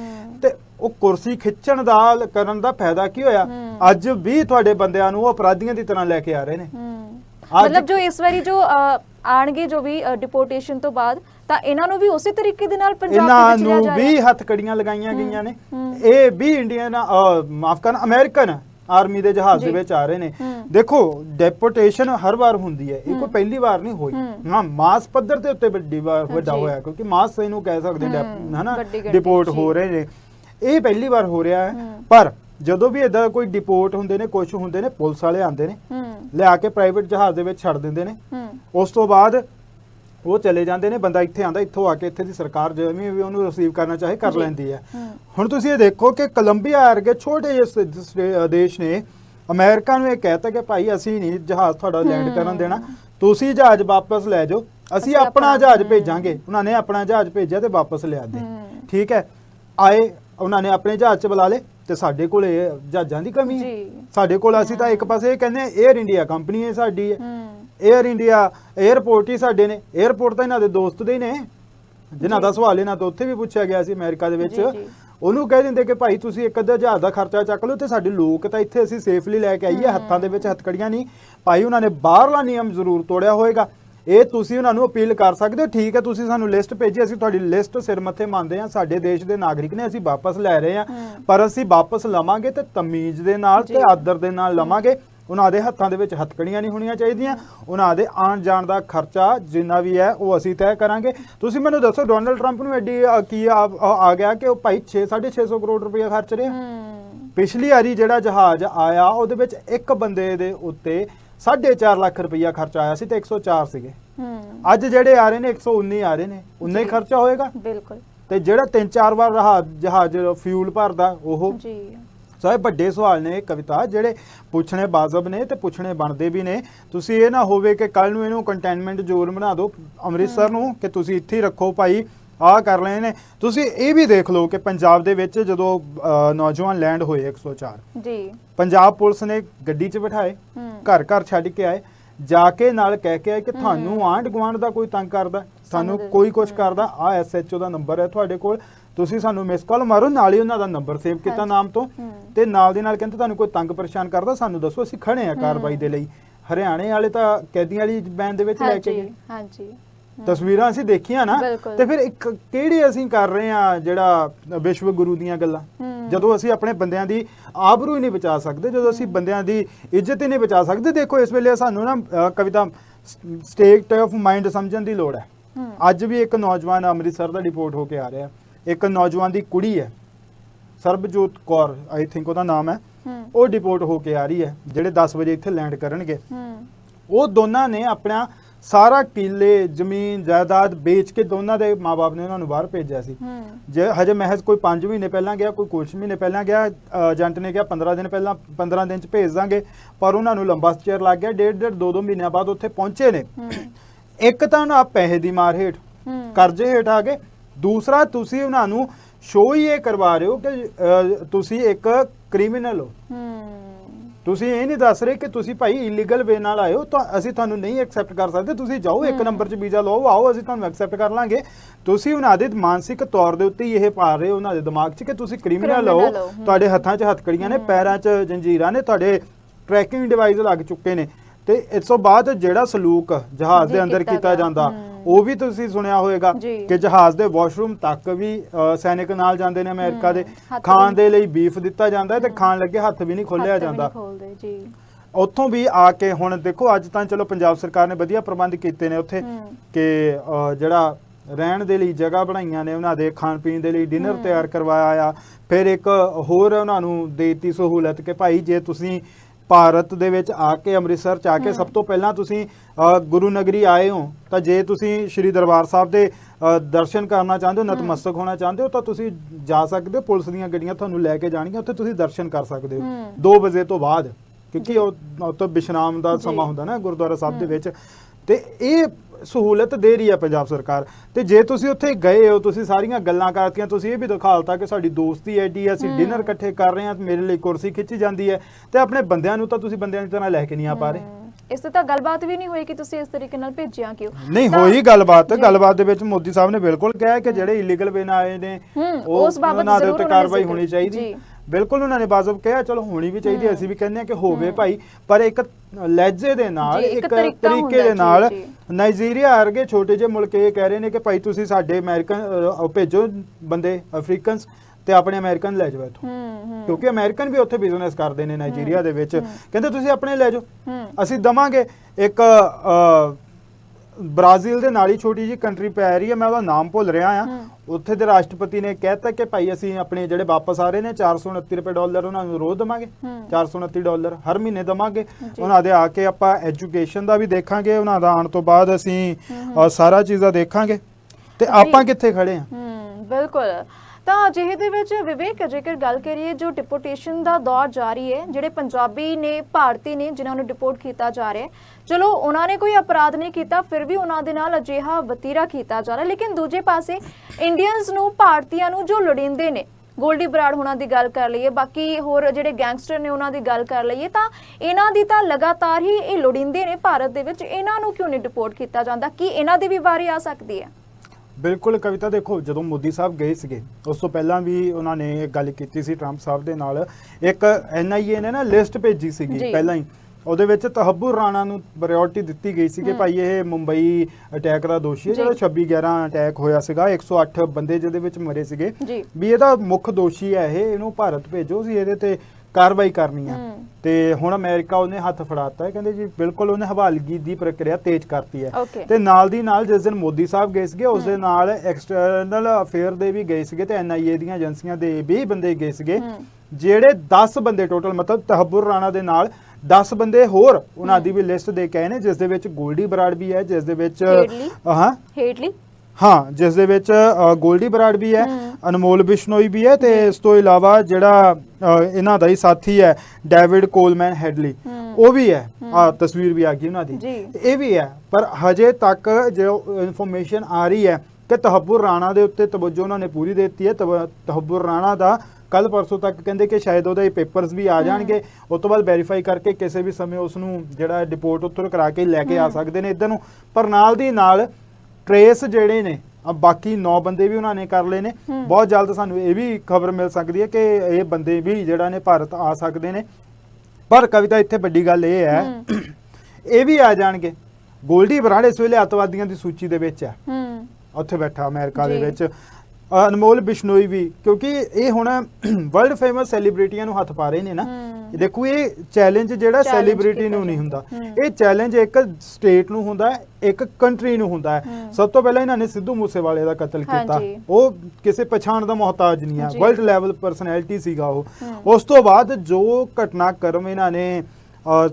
ਤੇ ਉਹ ਕੁਰਸੀ ਖਿੱਚਣ ਦਾ ਕਰਨ ਦਾ ਫਾਇਦਾ ਕੀ ਹੋਇਆ। ਅੱਜ ਵੀ ਤੁਹਾਡੇ ਬੰਦਿਆਂ ਨੂੰ ਉਹ ਅਪਰਾਧੀਆਂ ਦੀ ਤਰ੍ਹਾਂ ਲੈ ਕੇ ਆ ਰਹੇ ਨੇ ਅੱਜ- ਮਤਲਬ ਜੋ ਇਸ ਵਾਰੀ ਜੋ ਅ, ਆਣਗੇ ਜੋ ਵੀ ਡਿਪੋਰਟੇਸ਼ਨ ਤੋਂ ਬਾਅਦ ਤਾਂ ਇਹਨਾਂ ਨੂੰ ਵੀ ਉਸੇ ਤਰੀਕੇ ਦੇ ਨਾਲ ਪੰਜਾਬ ਇਹਨਾਂ ਦੇ ਵਿੱਚ ਲਿਆ ਨੂੰ ਜਾ ਵੀ ਰਿਹਾ ਹੱਥ ਕੜੀਆਂ ਲਗਾਈਆਂ ਗਈਆਂ ਨੇ। ਇਹ ਵੀ ਇੰਡੀਅਨ ਮਾਫ ਕਰਨਾ ਅਮਰੀਕਨ ਆਰਮੀ ਦੇ ਜਹਾਜ਼ ਦੇ। ਵਿੱਚ ਆ ਰਹੇ ਨੇ। ਦੇਖੋ ਡੈਪੋਟੇਸ਼ਨ ਹਰ ਵਾਰ ਹੁੰਦੀ ਹੈ ਇਹ ਕੋਈ ਪਹਿਲੀ ਵਾਰ ਨਹੀਂ ਹੋਈ ਹੂੰ। ਮਾਸ ਪੱਧਰ ਦੇ ਉੱਤੇ ਵੱਡੀ ਵੱਡਾ। ਹੋਇਆ ਕਿਉਂਕਿ ਮਾਸ ਇਹਨੂੰ ਕਹਿ ਸਕਦੇ ਹਨਾ ਡਿਪੋਰਟ। ਹੋ ਰਹੇ ਨੇ ਇਹ ਪਹਿਲੀ ਵਾਰ ਹੋ ਰਿਹਾ ਹੈ। ਪਰ ਜਦੋਂ ਵੀ ਇਦਾਂ ਕੋਈ ਡਿਪੋਰਟ ਹੁੰਦੇ ਨੇ ਕੁਝ ਹੁੰਦੇ ਨੇ ਪੁਲਿਸ ਵਾਲੇ ਆਉਂਦੇ ਨੇ ਲਿਆ ਕੇ ਪ੍ਰਾਈਵੇਟ ਜਹਾਜ਼ ਦੇ ਵਿੱਚ ਛੱਡ ਦਿੰਦੇ ਨੇ ਉਸ ਤੋਂ ਬਾਅਦ ਉਹ ਚਲੇ ਜਾਂਦੇ ਨੇ ਬੰਦਾ ਇੱਥੇ ਆਂਦਾ ਇੱਥੋਂ ਆ ਕੇ ਇੱਥੇ ਦੀ ਸਰਕਾਰ ਜਿਵੇਂ ਵੀ ਉਹਨੂੰ ਰਿਸੀਵ ਕਰਨਾ ਚਾਹੇ ਕਰ। ਲੈਂਦੀ ਹੈ। ਹੁਣ ਤੁਸੀਂ ਇਹ ਦੇਖੋ ਕਿ ਕੋਲੰਬੀਆ ਵਰਗੇ ਛੋਟੇ ਜਿਹੇ ਦੇਸ਼ ਨੇ ਅਮਰੀਕਾ ਨੂੰ ਇਹ ਕਹਿਤਾ ਕਿ ਭਾਈ ਅਸੀਂ ਨਹੀਂ ਜਹਾਜ਼ ਤੁਹਾਡਾ ਲੈਂਡ ਕਰਨ ਦੇਣਾ। ਤੁਸੀਂ ਜਹਾਜ਼ ਵਾਪਸ ਲੈ ਜਾਓ। ਅਸੀਂ ਆਪਣਾ ਜਹਾਜ਼। ਭੇਜਾਂਗੇ। ਉਹਨਾਂ ਨੇ ਆਪਣਾ ਜਹਾਜ਼ ਭੇਜਿਆ ਤੇ ਵਾਪਸ ਲਿਆ ਦੇ। ਠੀਕ ਹੈ। ਆਏ ਉਹਨਾਂ ਨੇ ਆਪਣੇ ਜਹਾਜ਼ 'ਚ ਬੁਲਾ ਲੇ ਤੇ ਸਾਡੇ ਕੋਲ ਜਹਾਜ਼ਾਂ ਦੀ ਕਮੀ ਹੈ। ਸਾਡੇ ਕੋਲ ਅਸੀਂ ਤਾਂ ਇੱਕ ਪਾਸੇ ਇਹ ਕਹਿੰਦੇ ਆ 에ਅਰ ਇੰਡੀਆ ਕੰਪਨੀ ਹੈ ਸਾਡੀ। ਹੂੰ। ਏਅਰ ਇੰਡੀਆ ਏਅਰਪੋਰਟ ਹੀ ਸਾਡੇ ਨੇ। 에어ਪੋਰਟ ਤਾਂ ਇਹਨਾਂ ਦੇ ਦੋਸਤ ਦੇ ਨੇ। ਜਿਨ੍ਹਾਂ ਦਾ ਸਵਾਲ ਇਹਨਾਂ ਤੋਂ ਉੱਥੇ ਵੀ ਪੁੱਛਿਆ ਗਿਆ ਸੀ ਅਮਰੀਕਾ ਦੇ ਵਿੱਚ। ਉਹਨੂੰ ਕਹਿ ਦਿੰਦੇ ਕਿ ਭਾਈ ਤੁਸੀਂ ਇੱਕ ਅੱਧਾ ਹਜ਼ਾਰ ਦਾ ਖਰਚਾ ਚੱਕ ਲਓ ਤੇ ਸਾਡੇ ਲੋਕ ਤਾਂ ਇੱਥੇ ਅਸੀਂ ਸੇਫਲੀ ਲੈ ਕੇ ਆਈਏ ਹੱਥਾਂ ਦੇ ਵਿੱਚ ਹੱਥਕੜੀਆਂ ਨਹੀਂ। ਭਾਈ ਉਹਨਾਂ ਨੇ ਬਾਹਰਲਾ ਨਿਯਮ ਜ਼ਰੂਰ ਤੋੜਿਆ ਹੋਵੇਗਾ ਇਹ ਤੁਸੀਂ ਉਹਨਾਂ ਨੂੰ ਅਪੀਲ ਕਰ ਸਕਦੇ ਹੋ। ਠੀਕ ਹੈ ਤੁਸੀਂ ਸਾਨੂੰ ਲਿਸਟ ਭੇਜੀ ਅਸੀਂ ਤੁਹਾਡੀ ਲਿਸਟ ਸਿਰ ਮੱਥੇ ਮੰਨਦੇ ਹਾਂ। ਸਾਡੇ ਦੇਸ਼ ਦੇ ਨਾਗਰਿਕ ਨੇ ਅਸੀਂ ਵਾਪਸ ਲੈ ਰਹੇ ਹਾਂ। ਪਰ ਅਸੀਂ ਵਾਪਸ ਲਵਾਂਗੇ ਤੇ ਤਮੀਜ਼ ਦੇ ਨਾਲ ਤੇ ਆਦਰ ਦੇ ਨਾਲ ਲਵਾਂਗੇ। ਉਹਨਾਂ ਦੇ ਹੱਥਾਂ ਦੇ ਵਿੱਚ ਹੱਥਕੜੀਆਂ ਨਹੀਂ ਹੋਣੀਆਂ ਚਾਹੀਦੀਆਂ। ਉਹਨਾਂ ਦੇ ਆਉਣ ਜਾਣ ਦਾ ਖਰਚਾ ਜਿੰਨਾ ਵੀ ਹੈ ਉਹ ਅਸੀਂ ਤੈਅ ਕਰਾਂਗੇ। ਤੁਸੀਂ ਮੈਨੂੰ ਦੱਸੋ ਡੋਨਲਡ ਟਰੰਪ ਨੂੰ ਐਡੀ ਕੀ ਆ ਗਿਆ ਕਿ ਉਹ ਭਾਈ 6 650 ਕਰੋੜ ਰੁਪਏ ਖਰਚ ਰਿਹਾ? ਪਿਛਲੀ ਵਾਰੀ ਜਿਹੜਾ ਜਹਾਜ਼ ਆਇਆ ਉਹਦੇ ਵਿੱਚ ਇੱਕ ਬੰਦੇ ਦੇ ਉੱਤੇ 4.5 ਲੱਖ ਰੁਪਇਆ ਖਰਚਾ ਆਇਆ ਸੀ ਤੇ 104 ਸੀਗੇ। ਅੱਜ ਜਿਹੜੇ ਆ ਰਹੇ ਨੇ 119 ਆ ਰਹੇ ਨੇ ਉਨਾ ਹੀ। ਖਰਚਾ ਹੋਏਗਾ। ਬਿਲਕੁਲ। ਤੇ ਜਿਹੜਾ ਤਿੰਨ ਚਾਰ ਵਾਰ ਰਹਾ ਜਹਾਜ਼ ਫਿਊਲ ਭਰਦਾ ਉਹ ਜੀ। ਸੋ ਇਹ ਵੱਡੇ ਸਵਾਲ ਨੇ ਕਵਿਤਾ ਜਿਹੜੇ ਪੁੱਛਣੇ ਬਾਜ਼ਬ ਨੇ ਤੇ ਪੁੱਛਣੇ ਬਣਦੇ ਵੀ ਨੇ। ਤੁਸੀਂ ਇਹ ਨਾ ਹੋਵੇ ਕਿ ਕੱਲ ਨੂੰ ਇਹਨੂੰ ਕੰਟੇਨਮੈਂਟ ਜ਼ੋਨ ਬਣਾ ਦਿਓ ਅੰਮ੍ਰਿਤਸਰ ਨੂੰ ਕਿ ਤੁਸੀਂ ਇੱਥੇ ਹੀ ਰੱਖੋ ਭਾਈ ਆਹ ਕਰ ਰਹੇ ਨੇ। ਤੁਸੀਂ ਇਹ ਵੀ ਦੇਖ ਲਓ ਕਿ ਪੰਜਾਬ ਦੇ ਵਿੱਚ ਜਦੋਂ ਨੌਜਵਾਨ ਲੈਂਡ ਹੋਏ 104 ਜੀ। ਪੰਜਾਬ ਪੁਲਿਸ ਨੇ ਗੱਡੀ 'ਚ ਬਿਠਾਏ ਘਰ ਘਰ ਛੱਡ ਕੇ ਆਏ ਜਾ ਕੇ ਨਾਲ ਕਹਿ ਕੇ ਆਏ ਕਿ ਤੁਹਾਨੂੰ ਆਂਢ ਗੁਆਂਢ ਦਾ ਕੋਈ ਤੰਗ ਕਰਦਾ ਸਾਨੂੰ ਕੋਈ ਕੁਝ ਕਰਦਾ ਆ ਐਸਐਚਓ ਦਾ ਨੰਬਰ ਹੈ ਤੁਹਾਡੇ ਕੋਲ। ਤੁਸੀਂ ਸਾਨੂੰ ਮਿਸ ਕਾਲ ਮਾਰੋ ਨਾਲ ਹੀ ਉਹਨਾਂ ਦਾ ਨੰਬਰ ਸੇਵ ਕੀਤਾ। ਨਾਮ ਤੋਂ। ਤੇ ਨਾਲ ਦੀ ਨਾਲ ਕਹਿੰਦੇ ਤੁਹਾਨੂੰ ਕੋਈ ਤੰਗ ਪਰੇਸ਼ਾਨ ਕਰਦਾ ਸਾਨੂੰ ਦੱਸੋ ਅਸੀਂ ਖੜੇ ਆ ਕਾਰਵਾਈ ਦੇ ਲਈ। ਹਰਿਆਣੇ ਵਾਲੇ ਤਾਂ ਕੈਦੀਆਂ ਵਾਲੀ ਬੈਨ ਦੇ ਵਿੱਚ ਲੈ ਕੇ ਗਏ। ਹਾਂਜੀ। ਤਸਵੀਰਾਂ ਅਸੀਂ ਦੇਖੀਆਂ ਨਾ। ਤੇ ਫਿਰ ਇੱਕ ਕਿਹੜੀ ਅਸੀਂ ਕਰ ਰਹੇ ਆ ਜਿਹੜਾ ਵਿਸ਼ਵ ਗੁਰੂ ਦੀਆਂ ਗੱਲਾਂ। ਜਦੋਂ ਅਸੀਂ ਆਪਣੇ ਬੰਦਿਆਂ ਦੀ ਆਬਰੂ ਹੀ ਨਹੀਂ ਬਚਾ ਸਕਦੇ ਜਦੋਂ ਅਸੀਂ ਬੰਦਿਆਂ ਦੀ ਇੱਜ਼ਤ ਹੀ ਨਹੀਂ ਬਚਾ ਸਕਦੇ ਦੇਖੋ ਇਸ ਵੇਲੇ ਸਾਨੂੰ ਨਾ ਕਵਿਤਾ ਸਟੇਟ ਆਫ ਮਾਈਂਡ ਸਮਝਣ ਦੀ ਲੋੜ ਹੈ। ਹੂੰ। ਅੱਜ ਵੀ ਇੱਕ ਨੌਜਵਾਨ ਅੰਮ੍ਰਿਤਸਰ ਦਾ ਰਿਪੋਰਟ ਹੋ ਕੇ ਆ ਰਿਹਾ। ਇੱਕ ਨੌਜਵਾਨ ਦੀ ਕੁੜੀ ਹੈ ਸਰਬਜੋਤ ਕੌਰ ਆਈ ਥਿੰਕ ਉਹਦਾ ਨਾਮ ਹੈ ਉਹ ਰਿਪੋਰਟ ਹੋ ਕੇ ਆ ਰਹੀ ਹੈ ਜਿਹੜੇ 10 ਵਜੇ ਇੱਥੇ ਲੈਂਡ ਕਰਨਗੇ। ਉਹ ਦੋਨਾਂ ਨੇ ਆਪਣਾ ਸਾਰਾ ਕਿੱਲੇ ਜ਼ਮੀਨ ਜਾਇਦਾਦ ਵੇਚ ਕੇ ਦੋਨਾਂ ਦੇ ਮਾਪੇ ਨੇ ਉਹਨਾਂ ਨੂੰ ਬਾਹਰ ਭੇਜਿਆ ਸੀ। ਜੇ ਹਜੇ ਮਹਿਜ਼ ਕੋਈ 5 ਮਹੀਨੇ ਪਹਿਲਾਂ ਗਿਆ ਕੋਈ ਕੁਝ ਮਹੀਨੇ ਪਹਿਲਾਂ ਗਿਆ ਏਜੰਟ ਨੇ ਕਿਹਾ 15 ਦਿਨ ਪਹਿਲਾਂ 15 ਦਿਨ ਚ ਭੇਜ ਦਾਂਗੇ ਪਰ ਉਹਨਾਂ ਨੂੰ ਲੰਬਾ ਚਿਰ ਲੱਗ ਗਿਆ ਡੇਢ ਡੇਢ ਦੋ ਦੋ ਮਹੀਨਿਆਂ ਬਾਅਦ ਉੱਥੇ ਪਹੁੰਚੇ ਨੇ। ਇੱਕ ਤਾਂ ਨਾ ਪੈਸੇ ਦੀ ਮਾਰ ਹੇਠ ਕਰਜ਼ੇ ਹੇਠ ਆ ਗਏ ਦੂਸਰਾ ਤੁਸੀਂ ਉਹਨਾਂ ਨੂੰ ਸ਼ੋਅ ਹੀ ਇਹ ਕਰਵਾ ਰਹੇ ਹੋ ਕਿ ਤੁਸੀਂ ਇੱਕ ਕ੍ਰਿਮੀਨਲ ਹੋ ਤੁਸੀਂ ਇਹ ਨਹੀਂ ਦੱਸ ਰਹੇ ਕਿ ਤੁਸੀਂ ਭਾਈ ਇਲੀਗਲ ਵੇ ਨਾਲ ਆਏ ਹੋ ਤਾਂ ਅਸੀਂ ਤੁਹਾਨੂੰ ਨਹੀਂ ਐਕਸੈਪਟ ਕਰ ਸਕਦੇ ਤੁਸੀਂ ਜਾਓ ਇੱਕ। ਨੰਬਰ 'ਚ ਵੀਜ਼ਾ ਲਓ ਆਓ ਅਸੀਂ ਤੁਹਾਨੂੰ ਐਕਸੈਪਟ ਕਰ ਲਾਂਗੇ ਤੁਸੀਂ ਉਹਨਾਂ ਦੇ ਮਾਨਸਿਕ ਤੌਰ ਦੇ ਉੱਤੇ ਇਹ ਪਾ ਰਹੇ ਹੋ ਉਹਨਾਂ ਦੇ ਦਿਮਾਗ 'ਚ ਕਿ ਤੁਸੀਂ ਕ੍ਰਿਮੀਨਲ ਹੋ। ਤੁਹਾਡੇ ਹੱਥਾਂ 'ਚ ਹੱਥਕੜੀਆਂ ਨੇ। ਪੈਰਾਂ 'ਚ ਜੰਜੀਰਾਂ ਨੇ ਤੁਹਾਡੇ ਟਰੈਕਿੰਗ ਡਿਵਾਈਸ ਲੱਗ ਚੁੱਕੇ ਨੇ ਤੇ ਇਸ ਤੋਂ ਬਾਅਦ ਜਿਹੜਾ ਸਲੂਕ ਜਹਾਜ਼ ਦੇ ਅੰਦਰ ਕੀਤਾ। ਜਾਂਦਾ। ਉਹ ਵੀ ਤੁਸੀਂ ਸੁਣਿਆ ਹੋਵੇਗਾ। ਕਿ ਜਹਾਜ਼ ਦੇ ਵਾਸ਼ਰੂਮ ਤੱਕ ਵੀ ਸੈਨਿਕ ਨਾਲ ਜਾਂਦੇ ਨੇ ਅਮਰੀਕਾ ਦੇ ਖਾਣ ਦੇ ਲਈ ਬੀਫ ਦਿੱਤਾ ਜਾਂਦਾ ਹੈ ਤੇ। ਖਾਣ ਲੱਗੇ ਹੱਥ ਵੀ ਨਹੀਂ ਖੋਲਿਆ ਜਾਂਦਾ ਉੱਥੋਂ ਵੀ ਆ ਕੇ ਹੁਣ ਦੇਖੋ ਅੱਜ ਤਾਂ ਚਲੋ ਪੰਜਾਬ ਸਰਕਾਰ ਨੇ ਵਧੀਆ ਪ੍ਰਬੰਧ ਕੀਤੇ ਨੇ ਉੱਥੇ ਕਿ ਜਿਹੜਾ ਰਹਿਣ ਦੇ ਲਈ ਜਗ੍ਹਾ ਬਣਾਈਆਂ ਨੇ ਉਹਨਾਂ ਦੇ ਖਾਣ ਪੀਣ ਦੇ ਲਈ ਡਿਨਰ। ਤਿਆਰ ਕਰਵਾਇਆ ਆ ਫਿਰ ਇੱਕ ਹੋਰ ਉਹਨਾਂ ਨੂੰ ਦੇਤੀ ਸਹੂਲਤ ਕਿ ਭਾਈ ਜੇ ਤੁਸੀਂ ਭਾਰਤ ਦੇ ਵਿੱਚ ਆ ਕੇ ਅੰਮ੍ਰਿਤਸਰ ਚ ਆ ਕੇ। ਸਭ ਤੋਂ ਪਹਿਲਾਂ ਤੁਸੀਂ ਗੁਰੂ ਨਗਰੀ ਆਏ ਹੋ ਤਾਂ ਜੇ ਤੁਸੀਂ ਸ੍ਰੀ ਦਰਬਾਰ ਸਾਹਿਬ ਦੇ ਦਰਸ਼ਨ ਕਰਨਾ ਚਾਹੁੰਦੇ ਹੋ। ਨਤਮਸਤਕ ਹੋਣਾ ਚਾਹੁੰਦੇ ਹੋ ਤਾਂ ਤੁਸੀਂ ਜਾ ਸਕਦੇ ਹੋ ਪੁਲਿਸ ਦੀਆਂ ਗੱਡੀਆਂ ਤੁਹਾਨੂੰ ਲੈ ਕੇ ਜਾਣਗੀਆਂ ਉੱਥੇ ਤੁਸੀਂ ਦਰਸ਼ਨ ਕਰ ਸਕਦੇ ਹੋ ਹੂੰ। 2 ਵਜੇ ਤੋਂ ਬਾਅਦ ਕਿਉਂਕਿ ਉਹ ਤੋਂ ਵਿਸ਼ਰਾਮ ਦਾ। ਸਮਾਂ ਹੁੰਦਾ ਨਾ ਗੁਰਦੁਆਰਾ ਸਾਹਿਬ ਦੇ। ਵਿੱਚ ਤੇ ਇਹ ਸਹੂਲਤ ਦੇ ਰਹੀ ਹੈ ਪੰਜਾਬ ਸਰਕਾਰ ਤੇ ਜੇ ਤੁਸੀਂ ਉੱਥੇ ਗਏ ਹੋ ਤੁਸੀਂ ਸਾਰੀਆਂ ਗੱਲਾਂ ਕਰਤੀਆਂ ਤੁਸੀਂ ਇਹ ਵੀ ਦਿਖਾਲਤਾ ਕਿ ਸਾਡੀ ਦੋਸਤੀ ਐਡੀ ਅਸੀਂ। ਡਿਨਰ ਇਕੱਠੇ ਕਰ ਰਹੇ ਹਾਂ ਮੇਰੇ ਲਈ ਕੁਰਸੀ ਖਿੱਚੀ ਜਾਂਦੀ ਹੈ ਤੇ ਆਪਣੇ ਬੰਦਿਆਂ ਨੂੰ ਤਾਂ ਤੁਸੀਂ ਬੰਦਿਆਂ ਦੀ ਤਰ੍ਹਾਂ ਲੈ ਕੇ ਨਹੀਂ ਆ ਪਾ ਰਹੇ। ਇਸ ਤੇ ਤਾਂ ਗੱਲਬਾਤ ਵੀ ਨਹੀਂ ਹੋਈ ਕਿ ਤੁਸੀਂ ਇਸ ਤਰੀਕੇ ਨਾਲ ਭੇਜਿਆ ਕਿਉਂ ਨਹੀਂ ਹੋਈ ਗੱਲਬਾਤ। ਗੱਲਬਾਤ ਦੇ ਵਿੱਚ ਮੋਦੀ ਸਾਹਿਬ ਨੇ ਬਿਲਕੁਲ ਕਿਹਾ ਕਿ ਜਿਹੜੇ ਇਲੀਗਲ ਵੇ ਆਏ ਨੇ ਉਸ ਬਾਬਤ ਉਹਨਾਂ ਦੇ ਜ਼ਰੂਰ ਉੱਤੇ ਕਾਰਵਾਈ ਹੋਣੀ ਚਾਹੀਦੀ। ਬਿਲਕੁਲ ਉਹਨਾਂ ਨੇ ਬਾਜ਼ਬ ਕਿਹਾ ਚਲੋ ਹੋਣੀ ਵੀ ਚਾਹੀਦੀ। ਅਸੀਂ ਵੀ ਕਹਿੰਦੇ ਆ ਕਿ ਹੋਵੇ। ਭਾਈ ਪਰ ਇੱਕ ਲਹਿਜੇ ਦੇ ਨਾਲ ਇੱਕ ਤਰੀਕਾ ਦੇ ਨਾਲ। ਨਾਈਜੀਰੀਆ ਵਰਗੇ ਛੋਟੇ ਜਿਹੇ ਮੁਲਕ ਇਹ ਕਹਿ ਰਹੇ ਨੇ ਕਿ ਭਾਈ ਤੁਸੀਂ ਸਾਡੇ ਅਮਰੀਕਨ ਭੇਜੋ ਬੰਦੇ ਅਫਰੀਕਨਸ ਤੇ ਆਪਣੇ ਅਮਰੀਕਨ ਲੈ ਜਾਓ ਇੱਥੋਂ। ਕਿਉਂਕਿ ਅਮਰੀਕਨ ਵੀ ਉੱਥੇ ਬਿਜ਼ਨਸ ਕਰਦੇ ਨੇ ਨਾਈਜੀਰੀਆ ਦੇ ਵਿੱਚ। ਕਹਿੰਦੇ ਤੁਸੀਂ ਆਪਣੇ ਲੈ ਜਾਓ। ਅਸੀਂ ਦਵਾਂਗੇ ਇੱਕ ਬ੍ਰਾਜ਼ੀਲ ਦੇ ਨਾਲ ਹੀ ਛੋਟੀ ਜੀ ਕੰਟਰੀ ਪੈ ਰਹੀ ਹੈ ਮੈਂ ਉਹਦਾ ਨਾਮ ਭੁੱਲ ਰਿਹਾ ਆ। ਉੱਥੇ ਦੇ ਰਾਸ਼ਟਰਪਤੀ ਨੇ ਕਹਿਤਾ ਕਿ ਭਾਈ ਅਸੀਂ ਆਪਣੇ ਜਿਹੜੇ ਵਾਪਸ ਆ ਰਹੇ ਨੇ 429 ਰੁਪਏ ਡਾਲਰ ਉਹਨਾਂ ਨੂੰ ਰੋਜ਼ ਦਵਾਂਗੇ ਹੂੰ। 429 ਡਾਲਰ ਹਰ ਮਹੀਨੇ ਦਵਾਂਗੇ। ਉਹਨਾਂ ਦੇ ਆ ਕੇ ਆਪਾਂ ਐਜੂਕੇਸ਼ਨ ਦਾ ਵੀ ਦੇਖਾਂਗੇ ਉਹਨਾਂ ਦਾ ਆਉਣ ਤੋਂ ਬਾਅਦ ਅਸੀਂ ਸਾਰਾ ਚੀਜ਼ਾਂ ਦੇਖਾਂਗੇ ਤੇ ਆਪਾਂ ਕਿੱਥੇ ਖੜੇ ਆ ਹੂੰ ਬਿਲਕੁਲ ਤਾਂ ਅਜਿਹੇ ਦੇ ਵਿੱਚ ਵਿਵੇਕ, ਜੇਕਰ ਗੱਲ ਕਰੀਏ ਜੋ ਡਿਪੋਰਟੇਸ਼ਨ ਦਾ ਦੌਰ ਜਾਰੀ ਹੈ, ਜਿਹੜੇ ਪੰਜਾਬੀ ਨੇ, ਭਾਰਤੀ ਨੇ, ਜਿਨ੍ਹਾਂ ਨੂੰ ਡਿਪੋਰਟ ਕੀਤਾ ਜਾ ਰਿਹਾ ਚਲੋ ਉਹਨਾਂ ਨੇ ਕੋਈ ਅਪਰਾਧ ਨਹੀਂ ਕੀਤਾ, ਫਿਰ ਵੀ ਉਹਨਾਂ ਦੇ ਨਾਲ ਅਜਿਹਾ ਵਤੀਰਾ ਕੀਤਾ ਜਾ ਰਿਹਾ ਲੇਕਿਨ ਦੂਜੇ ਪਾਸੇ ਇੰਡੀਅਨਸ ਨੂੰ, ਭਾਰਤੀਆਂ ਨੂੰ ਜੋ ਲੋੜੀਂਦੇ ਨੇ, ਗੋਲਡੀ ਬਰਾੜ ਹੋਣਾ ਦੀ ਗੱਲ ਕਰ ਲਈਏ, ਬਾਕੀ ਹੋਰ ਜਿਹੜੇ ਗੈਂਗਸਟਰ ਨੇ ਉਹਨਾਂ ਦੀ ਗੱਲ ਕਰ ਲਈਏ, ਤਾਂ ਇਹਨਾਂ ਦੀ ਤਾਂ ਲਗਾਤਾਰ ਹੀ ਇਹ ਲੋੜੀਂਦੇ ਨੇ, ਭਾਰਤ ਦੇ ਵਿੱਚ ਇਹਨਾਂ ਨੂੰ ਕਿਉਂ ਨਹੀਂ ਡਿਪੋਰਟ ਕੀਤਾ ਜਾਂਦਾ? ਕੀ ਇਹਨਾਂ ਦੀ ਵੀ ਵਾਰੀ ਆ ਸਕਦੀ ਹੈ? ਬਿਲਕੁਲ ਕਵਿਤਾ ਦੇਖੋ ਜਦੋਂ ਮੋਦੀ ਸਾਹਿਬ ਗਏ ਸੀਗੇ ਉਸ ਤੋਂ ਪਹਿਲਾਂ ਵੀ ਉਹਨਾਂ ਨੇ ਗੱਲ ਕੀਤੀ ਸੀ ਟਰੰਪ ਸਾਹਿਬ ਦੇ ਨਾਲ। ਇੱਕ ਐਨਆਈਏ ਨੇ ਨਾ ਲਿਸਟ ਭੇਜੀ ਸੀਗੀ। ਪਹਿਲਾਂ ਹੀ। ਉਹਦੇ ਵਿੱਚ ਤਹੱਬੁਰ ਰਾਣਾ ਨੂੰ ਪ੍ਰਾਇੋਰਟੀ ਦਿੱਤੀ ਗਈ ਸੀ ਕਿ। ਭਾਈ ਇਹ ਮੁੰਬਈ ਅਟੈਕ ਦਾ ਦੋਸ਼ੀ ਹੈ। ਜਿਹੜਾ 26 11 ਅਟੈਕ ਹੋਇਆ ਸੀਗਾ। 108 ਬੰਦੇ ਜਿਹਦੇ ਵਿੱਚ ਮਰੇ ਸੀਗੇ। ਵੀ ਇਹਦਾ ਮੁੱਖ ਦੋਸ਼ੀ ਹੈ ਇਹ। ਇਹਨੂੰ ਭਾਰਤ ਭੇਜੋ ਸੀ ਇਹਦੇ ਤੇ ਕਾਰਵਾਈ ਕਰਨੀ ਆ। ਤੇ ਹੁਣ ਅਮਰੀਕਾ ਉਹਨੇ ਹੱਥ ਫੜਾਤਾ ਹੈ ਕਹਿੰਦੇ ਜੀ ਬਿਲਕੁਲ ਉਹਨੇ ਹਵਾਲਗੀ ਦੀ ਪ੍ਰਕਿਰਿਆ ਤੇਜ਼ ਕਰਤੀ ਹੈ. ਤੇ ਨਾਲ ਦੀ ਨਾਲ ਜਿਸ ਦਿਨ ਮੋਦੀ ਸਾਹਿਬ ਗਏ ਸੀਗੇ ਉਸ ਦੇ ਨਾਲ ਐਕਸਟਰਨਲ ਅਫੇਅਰ ਦੇ ਵੀ ਗਏ ਸੀਗੇ ਤੇ ਐਨਆਈਏ ਦੀਆਂ ਏਜੰਸੀਆਂ ਦੇ ਵੀ ਬੰਦੇ ਗਏ ਸੀਗੇ। ਜਿਹੜੇ 10 ਬੰਦੇ ਟੋਟਲ ਮਤਲਬ ਤਹੱਬੁਰ ਰਾਣਾ ਦੇ ਨਾਲ 10 ਬੰਦੇ ਹੋਰ ਉਹਨਾਂ ਦੀ ਵੀ ਲਿਸਟ ਦੇ ਕੇ ਆਏ ਨੇ ਜਿਸ ਦੇ ਵਿੱਚ ਗੋਲਡੀ ਬਰਾੜ ਵੀ ਹੈ ਜਿਸ ਦੇ ਵਿੱਚ? ਹਾਂ ਹੇਟਲੀ ਹਾਂ ਜਿਸ ਦੇ ਵਿੱਚ ਅ, ਗੋਲਡੀ ਬਰਾੜ ਵੀ ਹੈ। ਅਨਮੋਲ ਬਿਸ਼ਨੋਈ ਵੀ ਹੈ ਤੇ ਇਸ ਤੋਂ ਇਲਾਵਾ ਜਿਹੜਾ ਅ, ਇਹਨਾਂ ਦਾ ਹੀ ਸਾਥੀ ਹੈ ਡੇਵਿਡ ਕੋਲਮੈਨ ਹੈਡਲੀ। ਉਹ ਵੀ ਹੈ। ਆ ਤਸਵੀਰ ਵੀ ਆ ਗਈ ਉਹਨਾਂ ਦੀ। ਜੀ। ਇਹ ਵੀ ਹੈ। ਪਰ ਹਜੇ ਤੱਕ ਜੋ ਇਨਫੋਰਮੇਸ਼ਨ ਆ ਰਹੀ ਹੈ ਕਿ ਤਹੱਬੁਰ ਰਾਣਾ ਦੇ ਉੱਤੇ ਤਵੱਜੋ ਉਹਨਾਂ ਨੇ ਪੂਰੀ ਦੇ ਦਿੱਤੀ ਹੈ। ਤਵ- ਤਹੱਬੁਰ ਰਾਣਾ ਦਾ ਕੱਲ ਪਰਸੋਂ ਤੱਕ ਕਹਿੰਦੇ ਕਿ ਸ਼ਾਇਦ ਉਹਦੇ ਪੇਪਰਸ ਵੀ ਆ ਜਾਣਗੇ। ਉਸ ਤੋਂ ਬਾਅਦ ਵੈਰੀਫਾਈ ਕਰਕੇ ਕਿਸੇ ਵੀ ਸਮੇਂ ਉਸ ਨੂੰ ਜਿਹੜਾ ਡਿਪੋਰਟ ਉੱਤਰ ਕਰਾ ਕੇ ਲੈ ਕੇ ਆ ਸਕਦੇ ਨੇ ਇਧਰ ਨੂੰ। ਪਰ ਨਾਲ ਦੀ ਨਾਲ ਟਰੇਸ ਜਿਹੜੇ ਨੇ ਅ ਬਾਕੀ 9 ਬੰਦੇ ਵੀ ਉਹਨਾਂ ਨੇ ਕਰ ਲਏ ਨੇ। ਬਹੁਤ ਜਲਦ ਸਾਨੂੰ ਇਹ ਵੀ ਖਬਰ ਮਿਲ ਸਕਦੀ ਹੈ ਕਿ ਇਹ ਬੰਦੇ ਵੀ ਜਿਹੜਾ ਨੇ ਭਾਰਤ ਆ ਸਕਦੇ ਨੇ ਪਰ ਕਵਿਤਾ ਇੱਥੇ ਵੱਡੀ ਗੱਲ ਇਹ ਹੈ। ਇਹ ਵੀ ਆ ਜਾਣਗੇ ਗੋਲਡੀ ਬਰਾੜ ਇਸ ਵੇਲੇ ਅੱਤਵਾਦੀਆਂ ਦੀ ਸੂਚੀ ਦੇ ਵਿੱਚ ਹੈ ਹੂੰ ਉੱਥੇ ਬੈਠਾ ਅਮਰੀਕਾ ਦੇ। ਵਿੱਚ ਅਨਮੋਲ ਬਿਸ਼ਨੋਈ ਵੀ ਕਿਉਂਕਿ ਇਹ ਹੁਣ ਵਰਲਡ ਫੇਮਸ ਸੈਲੀਬ੍ਰਿਟੀਆਂ ਨੂੰ ਹੱਥ ਪਾ ਰਹੇ ਨੇ ਨਾ। ਦੇਖੋ ਇਹ ਚੈਲੰਜ ਜਿਹੜਾ ਸੈਲੀਬ੍ਰਿਟੀ ਨੂੰ ਨਹੀਂ। ਹੁੰਦਾ। ਇਹ ਚੈਲੰਜ ਇੱਕ ਸਟੇਟ ਨੂੰ ਹੁੰਦਾ ਇੱਕ ਕੰਟਰੀ ਨੂੰ ਹੁੰਦਾ ਹੈ। ਸਭ ਤੋਂ ਪਹਿਲਾਂ ਇਹਨਾਂ ਨੇ ਸਿੱਧੂ ਮੂਸੇਵਾਲੇ ਦਾ ਕਤਲ ਕੀਤਾ। ਉਹ ਕਿਸੇ ਪਛਾਣ ਦਾ ਮੁਹਤਾਜ ਨਹੀਂ ਆ। ਵਰਲਡ ਲੈਵਲ ਪਰਸਨੈਲਿਟੀ ਸੀਗਾ ਉਹ। ਉਸ ਤੋਂ ਬਾਅਦ ਜੋ ਘਟਨਾਕ੍ਰਮ ਇਹਨਾਂ ਨੇ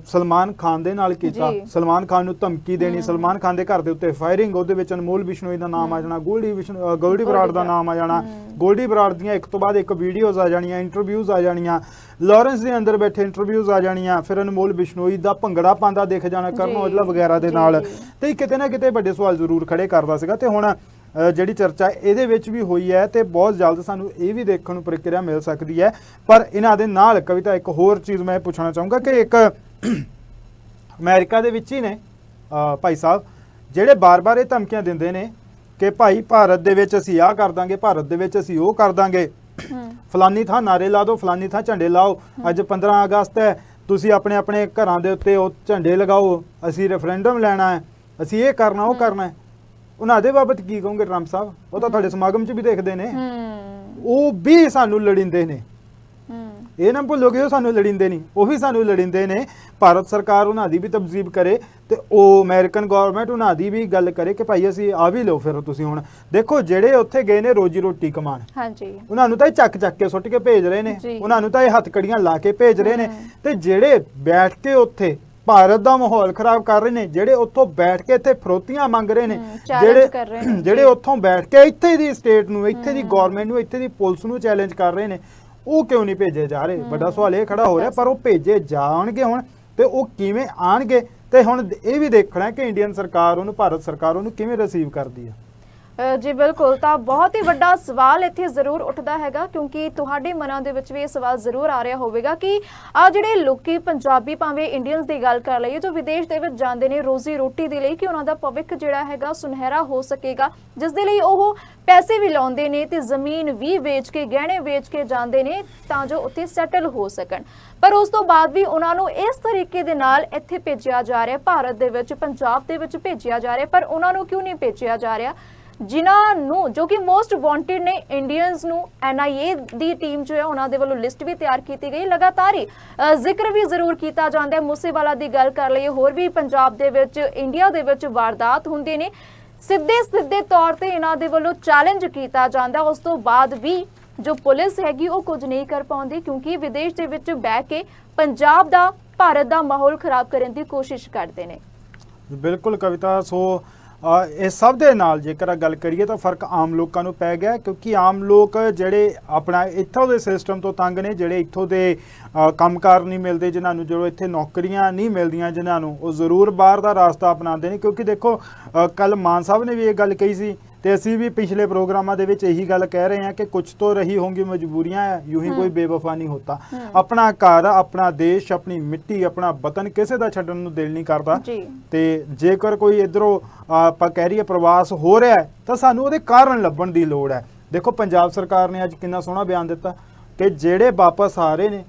ਸਲਮਾਨ ਖਾਨ ਦੇ ਨਾਲ ਕੀਤਾ। ਸਲਮਾਨ ਖਾਨ ਨੂੰ ਧਮਕੀ ਦੇਣੀ। ਸਲਮਾਨ ਖਾਨ ਦੇ ਘਰ ਦੇ ਉੱਤੇ ਫਾਇਰਿੰਗ ਉਹਦੇ ਵਿੱਚ ਅਨਮੋਲ ਬਿਸ਼ਨੋਈ ਦਾ ਨਾਮ ਆ ਜਾਣਾ ਗੋਲਡੀ ਗੋਲਡੀ ਬਰਾੜ ਦਾ। ਨਾਮ ਆ ਜਾਣਾ। ਗੋਲਡੀ ਬਰਾੜ ਦੀਆਂ ਇੱਕ ਤੋਂ ਬਾਅਦ ਇੱਕ ਵੀਡੀਓਜ਼ ਆ ਜਾਣੀਆਂ ਇੰਟਰਵਿਊਜ਼ ਆ ਜਾਣੀਆਂ ਲਾਰੈਂਸ ਦੇ ਅੰਦਰ ਬੈਠੇ ਇੰਟਰਵਿਊਜ਼ ਆ ਜਾਣੀਆਂ ਫਿਰ ਅਨਮੋਲ ਬਿਸ਼ਨੋਈ ਦਾ ਭੰਗੜਾ ਪਾਉਂਦਾ ਦਿਖ ਜਾਣਾ ਕਰਨ। ਔਜਲਾ ਵਗੈਰਾ ਦੇ ਨਾਲ। ਤੇ ਕਿਤੇ ਨਾ ਕਿਤੇ ਵੱਡੇ ਸਵਾਲ ਜ਼ਰੂਰ ਖੜੇ ਕਰਦਾ ਸੀਗਾ ਤੇ ਹੁਣ ਜਿਹੜੀ ਚਰਚਾ ਇਹਦੇ ਵਿੱਚ ਵੀ ਹੋਈ ਹੈ ਤੇ ਬਹੁਤ ਜਲਦ ਸਾਨੂੰ ਇਹ ਵੀ ਦੇਖਣ ਨੂੰ ਪ੍ਰਕਿਰਿਆ ਮਿਲ ਸਕਦੀ ਹੈ। ਪਰ ਇਹਨਾਂ ਦੇ ਨਾਲ ਕਵਿਤਾ ਇੱਕ ਹੋਰ ਚੀਜ਼ ਮੈਂ ਪੁੱਛਣਾ ਚਾਹੂੰਗਾ ਕਿ ਇੱਕ ਅਮਰੀਕਾ ਦੇ ਵਿੱਚ ਹੀ ਨੇ ਭਾਈ ਸਾਹਿਬ, ਜਿਹੜੇ ਬਾਰ-ਬਾਰ ਇਹ ਧਮਕੀਆਂ ਦਿੰਦੇ ਨੇ ਕਿ ਭਾਈ ਭਾਰਤ ਦੇ ਵਿੱਚ ਅਸੀਂ ਆਹ ਕਰ ਦਾਂਗੇ, ਭਾਰਤ ਦੇ ਵਿੱਚ ਅਸੀਂ ਉਹ ਕਰ ਦਾਂਗੇ। ਫਲਾਨੀ ਥਾਂ ਨਾਰੇ ਲਾ ਦਿਓ, ਫਲਾਨੀ ਥਾਂ ਝੰਡੇ ਲਾਓ। ਅੱਜ 15 ਅਗਸਤ ਹੈ, ਤੁਸੀਂ ਆਪਣੇ ਆਪਣੇ ਘਰਾਂ ਦੇ ਉੱਤੇ ਉਹ ਝੰਡੇ ਲਗਾਓ। ਅਸੀਂ ਰੈਫਰੈਂਡਮ ਲੈਣਾ ਹੈ, ਅਸੀਂ ਇਹ ਕਰਨਾ, ਉਹ ਕਰਨਾ ਹੈ। ਉਹਨਾਂ ਦੇ ਬਾਬਤ ਕੀ ਕਹੋਗੇ ਟਰੰਪ ਸਾਹਿਬ? ਉਹ ਤਾਂ ਤੁਹਾਡੇ ਸਮਾਗਮ 'ਚ ਵੀ ਦੇਖਦੇ ਨੇ। ਹੂੰ। ਉਹ ਵੀ ਸਾਨੂੰ ਲੜਿੰਦੇ ਨੇ। ਹੂੰ। ਇਹ ਨਾ ਭੁੱਲੋ ਕਿ ਉਹ ਸਾਨੂੰ ਲੜਿੰਦੇ ਨਹੀਂ ਉਹ ਵੀ ਸਾਨੂੰ ਲੜਿੰਦੇ ਨੇ। ਭਾਰਤ ਸਰਕਾਰ ਉਹਨਾਂ ਦੀ ਵੀ ਤਬਜ਼ੀਬ ਕਰੇ ਤੇ ਉਹ ਅਮਰੀਕਨ ਗਵਰਨਮੈਂਟ ਉਹਨਾਂ ਦੀ ਵੀ ਗੱਲ ਕਰੇ ਕਿ ਭਾਈ ਅਸੀਂ ਆ ਵੀ ਲਓ ਫਿਰ ਤੁਸੀਂ ਹੁਣ। ਦੇਖੋ ਜਿਹੜੇ ਉੱਥੇ ਗਏ ਨੇ ਰੋਜੀ ਰੋਟੀ ਕਮਾਣ ਹਾਂਜੀ। ਉਹਨਾਂ ਨੂੰ ਤਾਂ ਇਹ ਚੱਕ ਚੱਕ ਕੇ ਸੁੱਟ ਕੇ ਭੇਜ ਰਹੇ ਨੇ। ਉਹਨਾਂ ਨੂੰ ਤਾਂ ਇਹ ਹੱਥਕੜੀਆਂ ਲਾ ਕੇ ਭੇਜ ਰਹੇ ਨੇ। ਤੇ ਜਿਹੜੇ ਬੈਠ ਕੇ ਉੱਥੇ ਭਾਰਤ ਦਾ ਮਾਹੌਲ ਖਰਾਬ ਕਰ ਰਹੇ ਨੇ ਜਿਹੜੇ ਉੱਥੋਂ ਬੈਠ ਕੇ ਇੱਥੇ ਫਰੋਤੀਆਂ ਮੰਗ ਰਹੇ ਨੇ ਜਿਹੜੇ ਜੀ। ਉੱਥੋਂ ਬੈਠ ਕੇ ਇੱਥੇ ਦੀ ਸਟੇਟ ਨੂੰ ਇੱਥੇ ਦੀ ਗਵਰਨਮੈਂਟ ਨੂੰ ਇੱਥੇ ਦੀ ਪੁਲਿਸ ਨੂੰ ਚੈਲੰਜ ਕਰ ਰਹੇ ਨੇ ਉਹ ਕਿਉਂ ਨਹੀਂ ਭੇਜੇ ਜਾ ਰਹੇ? ਵੱਡਾ ਸਵਾਲ ਇਹ ਖੜਾ ਹੋ ਰਿਹਾ ਪਰ ਉਹ ਭੇਜੇ ਜਾਣਗੇ ਹੁਣ ਤੇ ਉਹ ਕਿਵੇਂ ਆਣਗੇ? ਤੇ ਹੁਣ ਇਹ ਵੀ ਦੇਖਣਾ ਹੈ ਕਿ ਇੰਡੀਅਨ ਸਰਕਾਰ ਉਹਨੂੰ ਭਾਰਤ ਸਰਕਾਰ ਉਹਨੂੰ ਕਿਵੇਂ ਰਿਸੀਵ ਕਰਦੀ ਹੈ ਜੀ ਬਿਲਕੁਲ, ਤਾਂ ਬਹੁਤ ਹੀ ਵੱਡਾ ਸਵਾਲ ਇੱਥੇ ਜ਼ਰੂਰ ਉੱਠਦਾ ਹੈਗਾ, ਕਿਉਂਕਿ ਤੁਹਾਡੇ ਮਨਾਂ ਦੇ ਵਿੱਚ ਵੀ ਇਹ ਸਵਾਲ ਜ਼ਰੂਰ ਆ ਰਿਹਾ ਹੋਵੇਗਾ ਕਿ ਆ ਜਿਹੜੇ ਲੋਕੀ ਪੰਜਾਬੀ ਭਾਵੇਂ ਇੰਡੀਅਨਸ ਦੀ ਗੱਲ ਕਰ ਲਈਏ, ਜੋ ਵਿਦੇਸ਼ ਦੇ ਵਿੱਚ ਜਾਂਦੇ ਨੇ ਰੋਜ਼ੀ ਰੋਟੀ ਦੇ ਲਈ, ਕਿ ਉਹਨਾਂ ਦਾ ਭਵਿੱਖ ਜਿਹੜਾ ਹੈਗਾ ਸੁਨਹਿਰਾ ਹੋ ਸਕੇਗਾ, ਜਿਸ ਦੇ ਲਈ ਉਹ ਪੈਸੇ ਵੀ ਲਾਉਂਦੇ ਨੇ ਤੇ ਜ਼ਮੀਨ ਵੀ ਵੇਚ ਕੇ, ਗਹਿਣੇ ਵੇਚ ਕੇ ਜਾਂਦੇ ਨੇ ਤਾਂ ਜੋ ਉੱਥੇ ਸੈਟਲ ਹੋ ਸਕਣ। ਪਰ ਉਸ ਤੋਂ ਬਾਅਦ ਵੀ ਉਹਨਾਂ ਨੂੰ ਇਸ ਤਰੀਕੇ ਦੇ ਨਾਲ ਇੱਥੇ ਭੇਜਿਆ ਜਾ ਰਿਹਾ, ਭਾਰਤ ਦੇ ਵਿੱਚ, ਪੰਜਾਬ ਦੇ ਵਿੱਚ ਭੇਜਿਆ ਜਾ ਰਿਹਾ, ਪਰ ਉਹਨਾਂ ਨੂੰ ਕਿਉਂ ਨਹੀਂ ਭੇਜਿਆ ਜਾ ਰਿਹਾ? ਜਿਨ੍ਹਾਂ ਨੂੰ, ਜੋ ਕਿ ਮੋਸਟ ਵਾਂਟਡ ਨੇ ਇੰਡੀਅਨਸ ਨੂੰ ਐਨਆਈਏ ਦੀ ਟੀਮ ਜੋ ਹੈ, ਉਹਨਾਂ ਦੇ ਵੱਲੋਂ ਲਿਸਟ ਵੀ ਤਿਆਰ ਕੀਤੀ ਗਈ। ਲਗਾਤਾਰ ਹੀ ਜ਼ਿਕਰ ਵੀ ਜ਼ਰੂਰ ਕੀਤਾ ਜਾਂਦਾ ਹੈ। ਮੂਸੇਵਾਲਾ ਦੀ ਗੱਲ ਕਰ ਲਈਏ, ਹੋਰ ਵੀ ਪੰਜਾਬ ਦੇ ਵਿੱਚ ਇੰਡੀਆ ਦੇ ਵਿੱਚ ਵਾਰਦਾਤ ਹੁੰਦੇ ਨੇ। ਸਿੱਧੇ ਸਿੱਧੇ ਤੌਰ ਤੇ ਇਹਨਾਂ ਦੇ ਵੱਲੋਂ ਚੈਲੰਜ ਕੀਤਾ ਜਾਂਦਾ ਉਸ ਤੋਂ ਬਾਅਦ ਵੀ ਜੋ ਪੁਲਿਸ ਹੈਗੀ, ਉਹ ਕੁਝ ਨਹੀਂ ਕਰ ਪਾਉਂਦੀ, ਕਿਉਂਕਿ ਵਿਦੇਸ਼ ਦੇ ਵਿੱਚ ਬਹਿ ਕੇ ਪੰਜਾਬ ਦਾ, ਭਾਰਤ ਦਾ ਮਾਹੌਲ ਖਰਾਬ ਕਰਨ ਦੀ ਕੋਸ਼ਿਸ਼ ਕਰਦੇ ਨੇ। ਬਿਲਕੁਲ ਕਵਿਤਾ, ਸੋ ਇਹ ਸਭ ਦੇ ਨਾਲ ਜੇਕਰ ਗੱਲ ਕਰੀਏ ਤਾਂ ਫ਼ਰਕ ਆਮ ਲੋਕਾਂ ਨੂੰ ਪੈ ਗਿਆ ਕਿਉਂਕਿ ਆਮ ਲੋਕ ਜਿਹੜੇ ਆਪਣਾ ਇੱਥੋਂ ਦੇ ਸਿਸਟਮ ਤੋਂ ਤੰਗ ਨੇ ਜਿਹੜੇ ਇੱਥੋਂ ਦੇ ਅ, ਕੰਮਕਾਰ ਨਹੀਂ ਮਿਲਦੇ ਜਿਨ੍ਹਾਂ ਨੂੰ ਜਦੋਂ ਇੱਥੇ ਨੌਕਰੀਆਂ ਨਹੀਂ ਮਿਲਦੀਆਂ ਜਿਨ੍ਹਾਂ ਨੂੰ ਉਹ ਜ਼ਰੂਰ ਬਾਹਰ ਦਾ ਰਸਤਾ ਅਪਣਾਉਂਦੇ ਨੇ ਕਿਉਂਕਿ ਦੇਖੋ ਕੱਲ ਮਾਨ ਸਾਹਿਬ ਨੇ ਵੀ ਇਹ ਗੱਲ ਕਹੀ ਸੀ ਤੇ ਅਸੀਂ ਵੀ ਪਿਛਲੇ ਪ੍ਰੋਗਰਾਮਾਂ ਦੇ ਵਿੱਚ ਇਹੀ ਗੱਲ ਕਹਿ ਰਹੇ ਹਾਂ ਕਿ ਕੁਝ ਤੋਂ ਰਹੀ ਹੋਂਗੀ ਮਜਬੂਰੀਆਂ ਹੈ ਯੂੰ ਹੀ ਕੋਈ ਬੇਵਫਾ ਨਹੀਂ ਹੋਤਾ ਆਪਣਾ ਘਰ ਆਪਣਾ ਦੇਸ਼ ਆਪਣੀ ਮਿੱਟੀ ਆਪਣਾ ਵਤਨ ਕਿਸੇ ਦਾ ਛੱਡਣ ਨੂੰ ਦਿਲ ਨਹੀਂ ਕਰਦਾ। ਤੇ ਜੇਕਰ ਕੋਈ ਇਧਰੋਂ ਆਪਾਂ ਕਹਿ ਰਹੀਏ ਪ੍ਰਵਾਸ ਹੋ ਰਿਹਾ ਤਾਂ ਸਾਨੂੰ ਉਹਦੇ ਕਾਰਨ ਲੱਭਣ ਦੀ ਲੋੜ ਹੈ। ਦੇਖੋ ਪੰਜਾਬ ਸਰਕਾਰ ਨੇ ਅੱਜ ਕਿੰਨਾ ਸੋਹਣਾ ਬਿਆਨ ਦਿੱਤਾ ਕਿ ਜਿਹੜੇ ਵਾਪਸ ਆ ਰਹੇ ਨੇ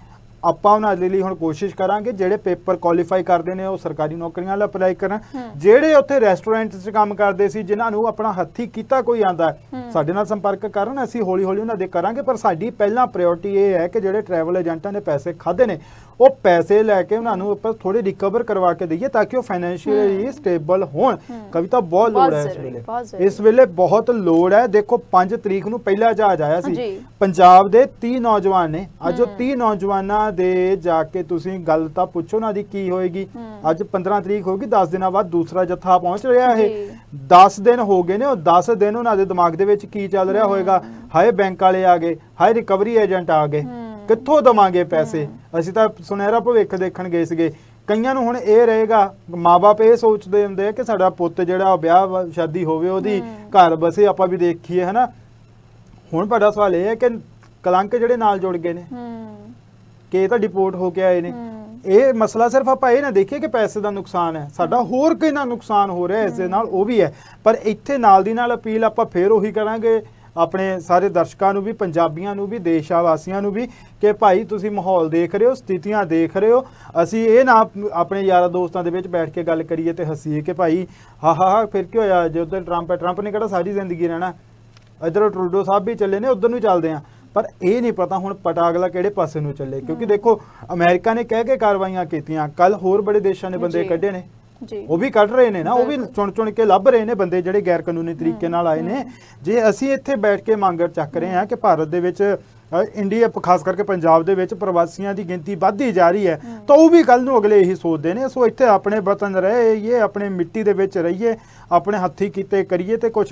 ਆਪਾਂ ਉਹਨਾਂ ਦੇ ਲਈ ਹੁਣ ਕੋਸ਼ਿਸ਼ ਕਰਾਂਗੇ ਜਿਹੜੇ ਪੇਪਰ ਕੁਆਲੀਫਾਈ ਕਰਦੇ ਨੇ ਉਹ ਸਰਕਾਰੀ ਨੌਕਰੀਆਂ ਲਈ ਅਪਲਾਈ ਕਰਨ। ਜਿਹੜੇ ਉੱਥੇ ਰੈਸਟੋਰੈਂਟ 'ਚ ਕੰਮ ਕਰਦੇ ਸੀ ਜਿਨ੍ਹਾਂ ਨੂੰ ਆਪਣਾ ਹੱਥੀ ਕੀਤਾ ਕੋਈ ਆਂਦਾ ਸਾਡੇ ਨਾਲ ਸੰਪਰਕ ਕਰਨ ਅਸੀਂ ਹੌਲੀ ਹੌਲੀ ਉਹਨਾਂ ਦੇ ਕਰਾਂਗੇ। ਪਰ ਸਾਡੀ ਪਹਿਲਾਂ ਪ੍ਰਾਇੋਰਟੀ ਇਹ ਹੈ ਕਿ ਜਿਹੜੇ ਟਰੈਵਲ ਏਜੰਟਾਂ ਨੇ ਪੈਸੇ ਖਾਦੇ ਨੇ ਉਹ ਪੈਸੇ ਲੈ ਕੇ ਉਹਨਾਂ ਨੂੰ ਆਪਾਂ ਥੋੜੇ ਰਿਕਵਰ ਕਰਵਾ ਕੇ ਦਈਏ ਤਾਂ ਕਿ ਉਹ ਫਾਈਨੈਂਸ਼ੀਅਲੀ ਸਟੇਬਲ ਹੋਣ। ਕਵਿਤਾ ਬਹੁਤ ਲੋੜ ਹੈ ਇਸ ਵੇਲੇ। ਇਸ ਵੇਲੇ ਬਹੁਤ ਲੋੜ ਹੈ। ਦੇਖੋ 5 ਤਰੀਕ ਨੂੰ ਪਹਿਲਾ ਜਹਾਜ਼ ਆਇਆ ਸੀ। ਪੰਜਾਬ ਦੇ 30 ਨੌਜਵਾਨ ਨੇ। ਅੱਜ ਉਹ 30 ਨੌਜਵਾਨਾਂ ਦੇ ਜਾ ਕੇ ਤੁਸੀਂ ਗੱਲ ਤਾਂ ਪੁੱਛੋ ਨਾ ਦੀ ਕੀ ਹੋਏਗੀ। ਅੱਜ 15 ਤਰੀਕ ਹੋਗੀ 10 ਦਿਨਾਂ ਬਾਅਦ ਦੂਸਰਾ ਜੱਥਾ ਪਹੁੰਚ ਰਿਹਾ। ਇਹ। 10 ਦਿਨ ਹੋ ਗਏ ਨੇ ਉਹ 10 ਦਿਨ ਉਹਨਾਂ ਦੇ ਦਿਮਾਗ ਦੇ ਵਿੱਚ ਕੀ ਚੱਲ ਰਿਹਾ ਹੋਏਗਾ? ਹਾਏ ਬੈਂਕ ਵਾਲੇ ਆ ਗਏ ਹਾਏ ਰਿਕਵਰੀ ਏਜੰਟ ਆ ਗਏ। ਕਿੱਥੋਂ ਦਵਾਂਗੇ ਪੈਸੇ? ਅਸੀਂ ਤਾਂ ਸੁਨਹਿਰਾ ਭਵਿੱਖ ਦੇਖਣ ਗਏ ਸੀਗੇ। ਕਈਆਂ ਨੂੰ ਹੁਣ ਇਹ ਰਹੇਗਾ ਮਾਪੇ ਇਹ ਸੋਚਦੇ ਹੁੰਦੇ ਆ ਕਿ ਸਾਡਾ ਪੁੱਤ ਜਿਹੜਾ ਉਹ ਵਿਆਹ ਸ਼ਾਦੀ ਹੋਵੇ ਉਹਦੀ ਘਰ ਬਸੇ ਆਪਾਂ ਵੀ ਦੇਖੀਏ ਹਨਾ? ਹੁਣ ਵੱਡਾ ਸਵਾਲ ਇਹ ਹੈ ਕਿ ਕਲੰਕ ਜਿਹੜੇ ਨਾਲ ਜੁੜ ਗਏ ਨੇ। ਹੂੰ। ਕਿ ਇਹ ਤਾਂ ਡਿਪੋਰਟ ਹੋ ਕੇ ਆਏ ਨੇ। ਇਹ ਮਸਲਾ ਸਿਰਫ ਆਪਾਂ ਇਹ ਨਾ ਦੇਖੀਏ ਕਿ ਪੈਸੇ ਦਾ ਨੁਕਸਾਨ ਹੈ। ਸਾਡਾ ਹੋਰ ਕਿੰਨਾ ਨੁਕਸਾਨ ਹੋ ਰਿਹਾ, ਇਸ ਦੇ ਨਾਲ ਉਹ ਵੀ ਹੈ। ਪਰ ਇੱਥੇ ਨਾਲ ਦੀ ਨਾਲ ਅਪੀਲ ਆਪਾਂ ਫੇਰ ਉਹੀ ਕਰਾਂਗੇ, ਆਪਣੇ ਸਾਰੇ ਦਰਸ਼ਕਾਂ ਨੂੰ ਵੀ, ਪੰਜਾਬੀਆਂ ਨੂੰ ਵੀ ਦੇਸ਼ਾ ਵਾਸੀਆਂ ਨੂੰ ਵੀ, ਕਿ ਭਾਈ ਤੁਸੀਂ ਮਾਹੌਲ ਦੇਖ ਰਹੇ ਹੋ, ਸਥਿਤੀਆਂ ਦੇਖ ਰਹੇ ਹੋ। ਅਸੀਂ ਇਹ ਨਾ ਆਪਣੇ ਯਾਰਾਂ ਦੋਸਤਾਂ ਦੇ ਵਿੱਚ ਬੈਠ ਕੇ ਗੱਲ ਕਰੀਏ ਤੇ ਹੱਸੀਏ ਕਿ ਭਾਈ, ਹਾ ਹਾ ਹਾ, ਫਿਰ ਕੀ ਹੋਇਆ? ਜੇ ਉਧਰ ਟਰੰਪ ਹੈ ਟਰੰਪ ਨੇ ਕਿਹੜਾ ਸਾਰੀ ਜ਼ਿੰਦਗੀ ਰਹਿਣਾ? ਇਧਰ ਟਰੂਡੋ ਸਾਹਿਬ ਵੀ ਚੱਲੇ ਨੇ, ਉਧਰ ਨੂੰ ਚੱਲਦੇ ਆ ਪਰ ਇਹ ਨਹੀਂ ਪਤਾ ਹੁਣ ਪਟਾ ਅਗਲਾ ਕਿਹੜੇ ਪਾਸੇ ਨੂੰ ਚੱਲੇ। ਕਿਉਂਕਿ ਦੇਖੋ ਅਮਰੀਕਾ ਨੇ ਕਹਿ ਕੇ ਕਾਰਵਾਈਆਂ ਕੀਤੀਆਂ ਕੱਲ ਹੋਰ ਬੜੇ ਦੇਸ਼ਾਂ ਨੇ ਬੰਦੇ। ਕੱਢੇ ਨੇ। ਜੀ। ਉਹ ਵੀ ਕੱਢ ਰਹੇ ਨੇ ਨਾ ਉਹ ਵੀ ਚੁਣ ਚੁਣ ਕੇ ਲੱਭ ਰਹੇ ਨੇ ਬੰਦੇ ਜਿਹੜੇ ਗੈਰ ਕਾਨੂੰਨੀ ਤਰੀਕੇ ਨਾਲ ਆਏ ਨੇ। ਜੇ ਅਸੀਂ ਇੱਥੇ ਬੈਠ ਕੇ ਮੰਗਰ ਚੱਕ ਰਹੇ ਹਾਂ ਕਿ ਭਾਰਤ ਦੇ ਵਿੱਚ ਇੰਡੀਆ ਖਾਸ ਕਰਕੇ ਪੰਜਾਬ ਦੇ ਵਿੱਚ ਪ੍ਰਵਾਸੀਆਂ ਦੀ ਗਿਣਤੀ ਵੱਧਦੀ ਜਾ ਰਹੀ ਹੈ ਤਾਂ ਉਹ ਵੀ ਕੱਲ ਨੂੰ ਅਗਲੇ ਇਹੀ ਸੋਚਦੇ ਨੇ ਸੋ ਇੱਥੇ ਆਪਣੇ ਵਤਨ ਰਹੀਏ ਆਪਣੇ ਮਿੱਟੀ ਦੇ ਵਿੱਚ ਰਹੀਏ ਆਪਣੇ ਹੱਥੀ ਕੀਤੇ ਕਰੀਏ ਤੇ ਕੁਝ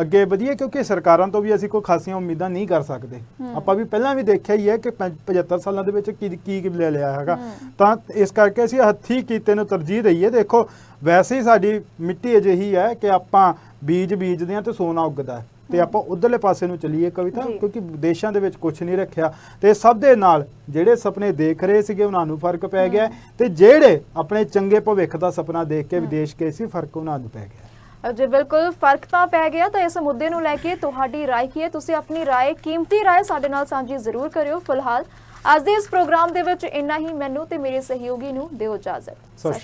ਅੱਗੇ ਵਧੀਏ ਕਿਉਂਕਿ ਸਰਕਾਰਾਂ ਤੋਂ ਵੀ ਅਸੀਂ ਕੋਈ ਖਾਸੀਆਂ ਉਮੀਦਾਂ ਨਹੀਂ ਕਰ ਸਕਦੇ। ਆਪਾਂ ਵੀ ਪਹਿਲਾਂ ਵੀ ਦੇਖਿਆ ਹੀ ਹੈ ਕਿ ਪੰਜ- 75 ਸਾਲਾਂ ਦੇ ਵਿੱਚ ਕੀ ਕੀ ਲੈ ਲਿਆ ਹੈਗਾ। ਤਾਂ ਇਸ ਕਰਕੇ ਅਸੀਂ ਹੱਥੀ ਕੀਤੇ ਨੂੰ ਤਰਜੀਹ ਦਈਏ। ਦੇਖੋ ਵੈਸੇ ਹੀ ਸਾਡੀ ਮਿੱਟੀ ਅਜਿਹੀ ਹੈ ਕਿ ਆਪਾਂ ਬੀਜ ਬੀਜਦੇ ਹਾਂ ਤੇ ਸੋਨਾ ਉੱਗਦਾ ਹੈ। ਤੇ ਆਪਾਂ ਉਧਰਲੇ ਪਾਸੇ ਨੂੰ ਚੱਲੀਏ ਕਵਿਤਾ ਜੀ। ਕਿਉਂਕਿ ਦੇਸ਼ਾਂ ਦੇ ਵਿੱਚ ਕੁਝ ਨਹੀਂ ਰੱਖਿਆ ਤੇ ਸਭ ਦੇ ਨਾਲ ਜਿਹੜੇ ਸੁਪਨੇ ਦੇਖ ਰਹੇ ਸੀਗੇ ਉਹਨਾਂ ਨੂੰ ਫਰਕ ਪੈ ਗਿਆ ਤੇ ਜਿਹੜੇ ਆਪਣੇ ਚੰਗੇ ਭਵਿੱਖ ਦਾ ਸੁਪਨਾ ਦੇਖ ਕੇ ਵਿਦੇਸ਼ ਗਏ ਸੀ ਫਰਕ ਉਹਨਾਂ ਨੂੰ ਪੈ ਗਿਆ ਜੀ ਬਿਲਕੁਲ ਫਰਕ ਤਾਂ ਪੈ ਗਿਆ ਤਾਂ ਇਸ ਮੁੱਦੇ ਨੂੰ ਲੈ ਕੇ ਤੁਹਾਡੀ رائے ਕੀ ਹੈ ਤੁਸੀਂ ਆਪਣੀ رائے ਕੀਮਤੀ رائے ਸਾਡੇ ਨਾਲ ਸਾਂਝੀ ਜ਼ਰੂਰ ਕਰਿਓ ਫਿਲਹਾਲ ਅੱਜ ਦੇ ਇਸ ਪ੍ਰੋਗਰਾਮ ਦੇ ਵਿੱਚ ਇੰਨਾ ਹੀ ਮੈਨੂੰ ਤੇ ਮੇਰੇ ਸਹਿਯੋਗੀ ਨੂੰ ਦਿਓ ਇਜਾਜ਼ਤ ਸਤਿ ਸ਼੍ਰੀ